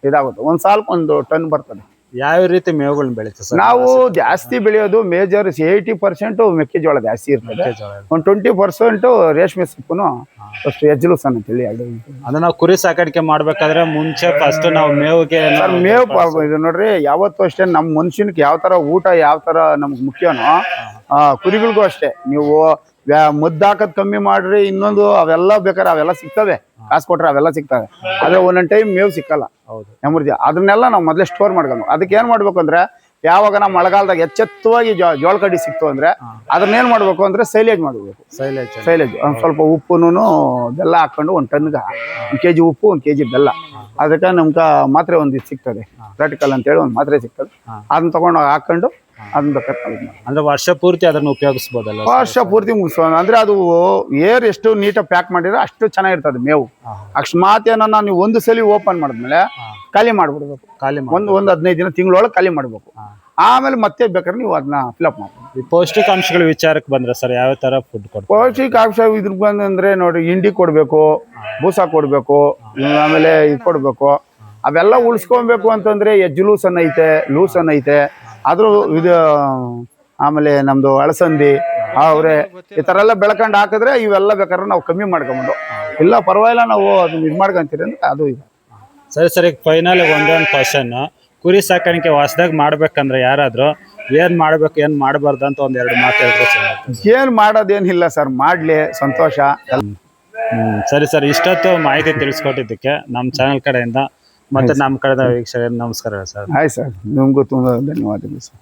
ಇದಾಗುತ್ತೆ. ಒಂದ್ ಸಾಲ್ಕ್ ಒಂದು ಟನ್ ಬರ್ತದೆ. ಯಾವ ರೀತಿ ಮೇವುಗಳನ್ನ ಬೆಳಿತೀವಿ ಸರ್? ನಾವು ಜಾಸ್ತಿ ಬೆಳೆಯೋದು ಮೇಜರ್ ಏಯ್ಟಿ ಪರ್ಸೆಂಟ್ ಮೆಕ್ಕೆಜೋಳ ಜಾಸ್ತಿ ಇರ್ತದೆ. ಒಂದ್ ಒಂದು ಟ್ವೆಂಟಿ ಪರ್ಸೆಂಟ್ ರೇಷ್ಮೆ ಸೊಪ್ಪುನು ಅಷ್ಟು ಎಜ್ಜಲು ಅಂತೇಳಿ ಎರಡು ಅಂದ್ರೆ ನಾವು ಕುರಿ ಸಾಕಾಣಿಕೆ ಮಾಡ್ಬೇಕಾದ್ರೆ ಮುಂಚೆ ಫಸ್ಟ್ ನಾವು ಮೇವಿಗೆ ಸರ್ ಮೇವು ಪ- ಇದು ನೋಡ್ರಿ ಯಾವತ್ತು ಅಷ್ಟೇ ನಮ್ಮ ಮನುಷ್ಯನಿಗೆ ಯಾವ ತರ ಊಟ ಯಾವ ತರ ನಮ್ಗೆ ಮುಖ್ಯನೋ ಆ, ಕುರಿಗಳಿಗೂ ಅಷ್ಟೇ. ನೀವು ವ್ಯಾ- ಮದ್ದು ಕಮ್ಮಿ ಮಾಡ್ರಿ ಇನ್ನೊಂದು ಅವೆಲ್ಲ ಬೇಕಾದ್ರೆ ಅವೆಲ್ಲ ಸಿಗ್ತವೆ. ಕಾಸು ಕೊಟ್ರೆ ಅವೆಲ್ಲ ಸಿಗ್ತವೆ. ಆದ್ರೆ ಒಂದೊಂದು ಟೈಮ್ ಮೇವು ಸಿಕ್ಕಲ್ಲ. ಎಮರ್ಜಿ ಅದನ್ನೆಲ್ಲ ನಾವು ಮೊದಲೇ ಸ್ಟೋರ್ ಮಾಡ್ಕೊಂಡು. ಅದಕ್ಕೆ ಏನ್ ಮಾಡ್ಬೇಕು ಅಂದ್ರೆ ಯಾವಾಗ ನಾವು ಮಳೆಗಾಲದಾಗ ಎಚ್ಚೆತ್ತವಾಗಿ ಜೋಳ ಕಡ್ಡಿ ಸಿಕ್ತು ಅಂದ್ರೆ ಅದನ್ನೇನ್ ಮಾಡ್ಬೇಕು ಅಂದ್ರೆ ಸೈಲೇಜ್ ಮಾಡ್ಬೇಕು. ಸೈಲೇಜ್ ಸೈಲೇಜ್ ಒಂದ್ ಸ್ವಲ್ಪ ಉಪ್ಪುನು ಬೆಲ್ಲ ಹಾಕೊಂಡು ಒಂದ್ ಟನ್ಗೆ ಒಂದ್ ಕೆಜಿ ಉಪ್ಪು ಒಂದ್ ಕೆಜಿ ಬೆಲ್ಲ. ಅದಕ್ಕೆ ನಮ್ಗೆ ಮಾತ್ರೆ ಒಂದ್ ಇದು ಸಿಗ್ತದೆ. ಪ್ರಾಕ್ಟಿಕಲ್ ಅಂತೇಳಿ ಒಂದ್ ಮಾತ್ರೆ ಸಿಗ್ತದೆ. ಅದನ್ನ ತಗೊಂಡು ಹಾಕೊಂಡು ಅದನ್ನ ಬೇಕಾದ್ರೆ ಮಾಡಿ. ಅಂದ್ರೆ ವರ್ಷ ಪೂರ್ತಿ ಅದನ್ನ ಉಪಯೋಗಿಸ್ಬೋದಲ್ಲ ವರ್ಷ ಪೂರ್ತಿ ಮುಗಿಸೋಣ ಅಂದ್ರೆ ಅದು ಏರ್ ಎಷ್ಟು ನೀಟಾಗಿ ಪ್ಯಾಕ್ ಮಾಡಿದ್ರೆ ಅಷ್ಟು ಚೆನ್ನಾಗಿರ್ತದೆ ಮೇವು. ಅಕಸ್ಮಾತ್ ಏನನ್ನ ನೀವು ಒಂದು ಸಲ ಓಪನ್ ಮಾಡಿದ್ಮೇಲೆ ಖಾಲಿ ಮಾಡ್ಬಿಡ್ಬೇಕು. ಖಾಲಿ ಒಂದು ಒಂದು ಹದಿನೈದು ದಿನ ತಿಂಗಳೊಳಗೆ ಖಾಲಿ ಮಾಡ್ಬೇಕು. ಆಮೇಲೆ ಮತ್ತೆ ಬೇಕಾದ್ರೆ ನೀವು ಅದನ್ನ ಫಿಲಪ್ ಮಾಡ್ಬೋದು. ಈ ಪೌಷ್ಟಿಕಾಂಶಗಳ ವಿಚಾರಕ್ಕೆ ಬಂದ್ರೆ ಸರ್ ಯಾವ ತರ ಫುಡ್ ಕೊಡ್ತೀವಿ ಪೌಷ್ಟಿಕಾಂಶ ಇದ್ರ ಬಂದಂದ್ರೆ ನೋಡಿ ಹಿಂಡಿ ಕೊಡಬೇಕು ಬೂಸ ಕೊಡಬೇಕು ಆಮೇಲೆ ಇದು ಕೊಡಬೇಕು. ಅವೆಲ್ಲ ಉಳಿಸ್ಕೊಬೇಕು ಅಂತಂದ್ರೆ ಎಜ್ ಲೂಸನ್ ಐತೆ ಲೂಸನ್ ಐತೆ. ಆದ್ರೂ ಇದು ಆಮೇಲೆ ನಮ್ದು ಅಳಸಂದಿ ಅವ್ರೆ ಈ ಥರ ಎಲ್ಲ ಬೆಳ್ಕೊಂಡು ಹಾಕಿದ್ರೆ ಇವೆಲ್ಲ ಬೇಕಾದ್ರೆ ನಾವು ಕಮ್ಮಿ ಮಾಡ್ಕೊಂಬೋದು ಇಲ್ಲ ಪರವಾಗಿಲ್ಲ ನಾವು ಅದನ್ನ ಇದು ಮಾಡ್ಕೊಂತೀರಿ ಅಂದ್ರೆ ಅದು ಇದು. ಸರಿ ಸರಿ ಫೈನಲ್ ಒಂದೊಂದು ಕ್ವಶನ್ ಕುರಿ ಸಾಕಾಣಿಕೆ ವಾಸದಾಗ ಮಾಡ್ಬೇಕಂದ್ರೆ ಯಾರಾದರೂ ಏನು ಮಾಡ್ಬೇಕು ಏನು ಮಾಡಬಾರ್ದು ಅಂತ ಒಂದು ಎರಡು ಮಾತು ಹೇಳಿದ್ರೆ ಏನು ಮಾಡೋದೇನಿಲ್ಲ ಸರ್ ಮಾಡಲಿ ಸಂತೋಷ. ಹ್ಮ್ ಸರಿ ಸರ್ ಇಷ್ಟೊತ್ತು ಮಾಹಿತಿ ತಿಳಿಸ್ಕೊಟ್ಟಿದ್ದಕ್ಕೆ ನಮ್ಮ ಚಾನೆಲ್ ಕಡೆಯಿಂದ ಮತ್ತೆ ನಮ್ಮ ಕಡೆದ ವೀಕ್ಷಕರಿಗೆ ನಮಸ್ಕಾರ ಸರ್. ಆಯ್ತು ಸರ್. ನಿಮಗೂ ತುಂಬ ಧನ್ಯವಾದಗಳು ಸರ್.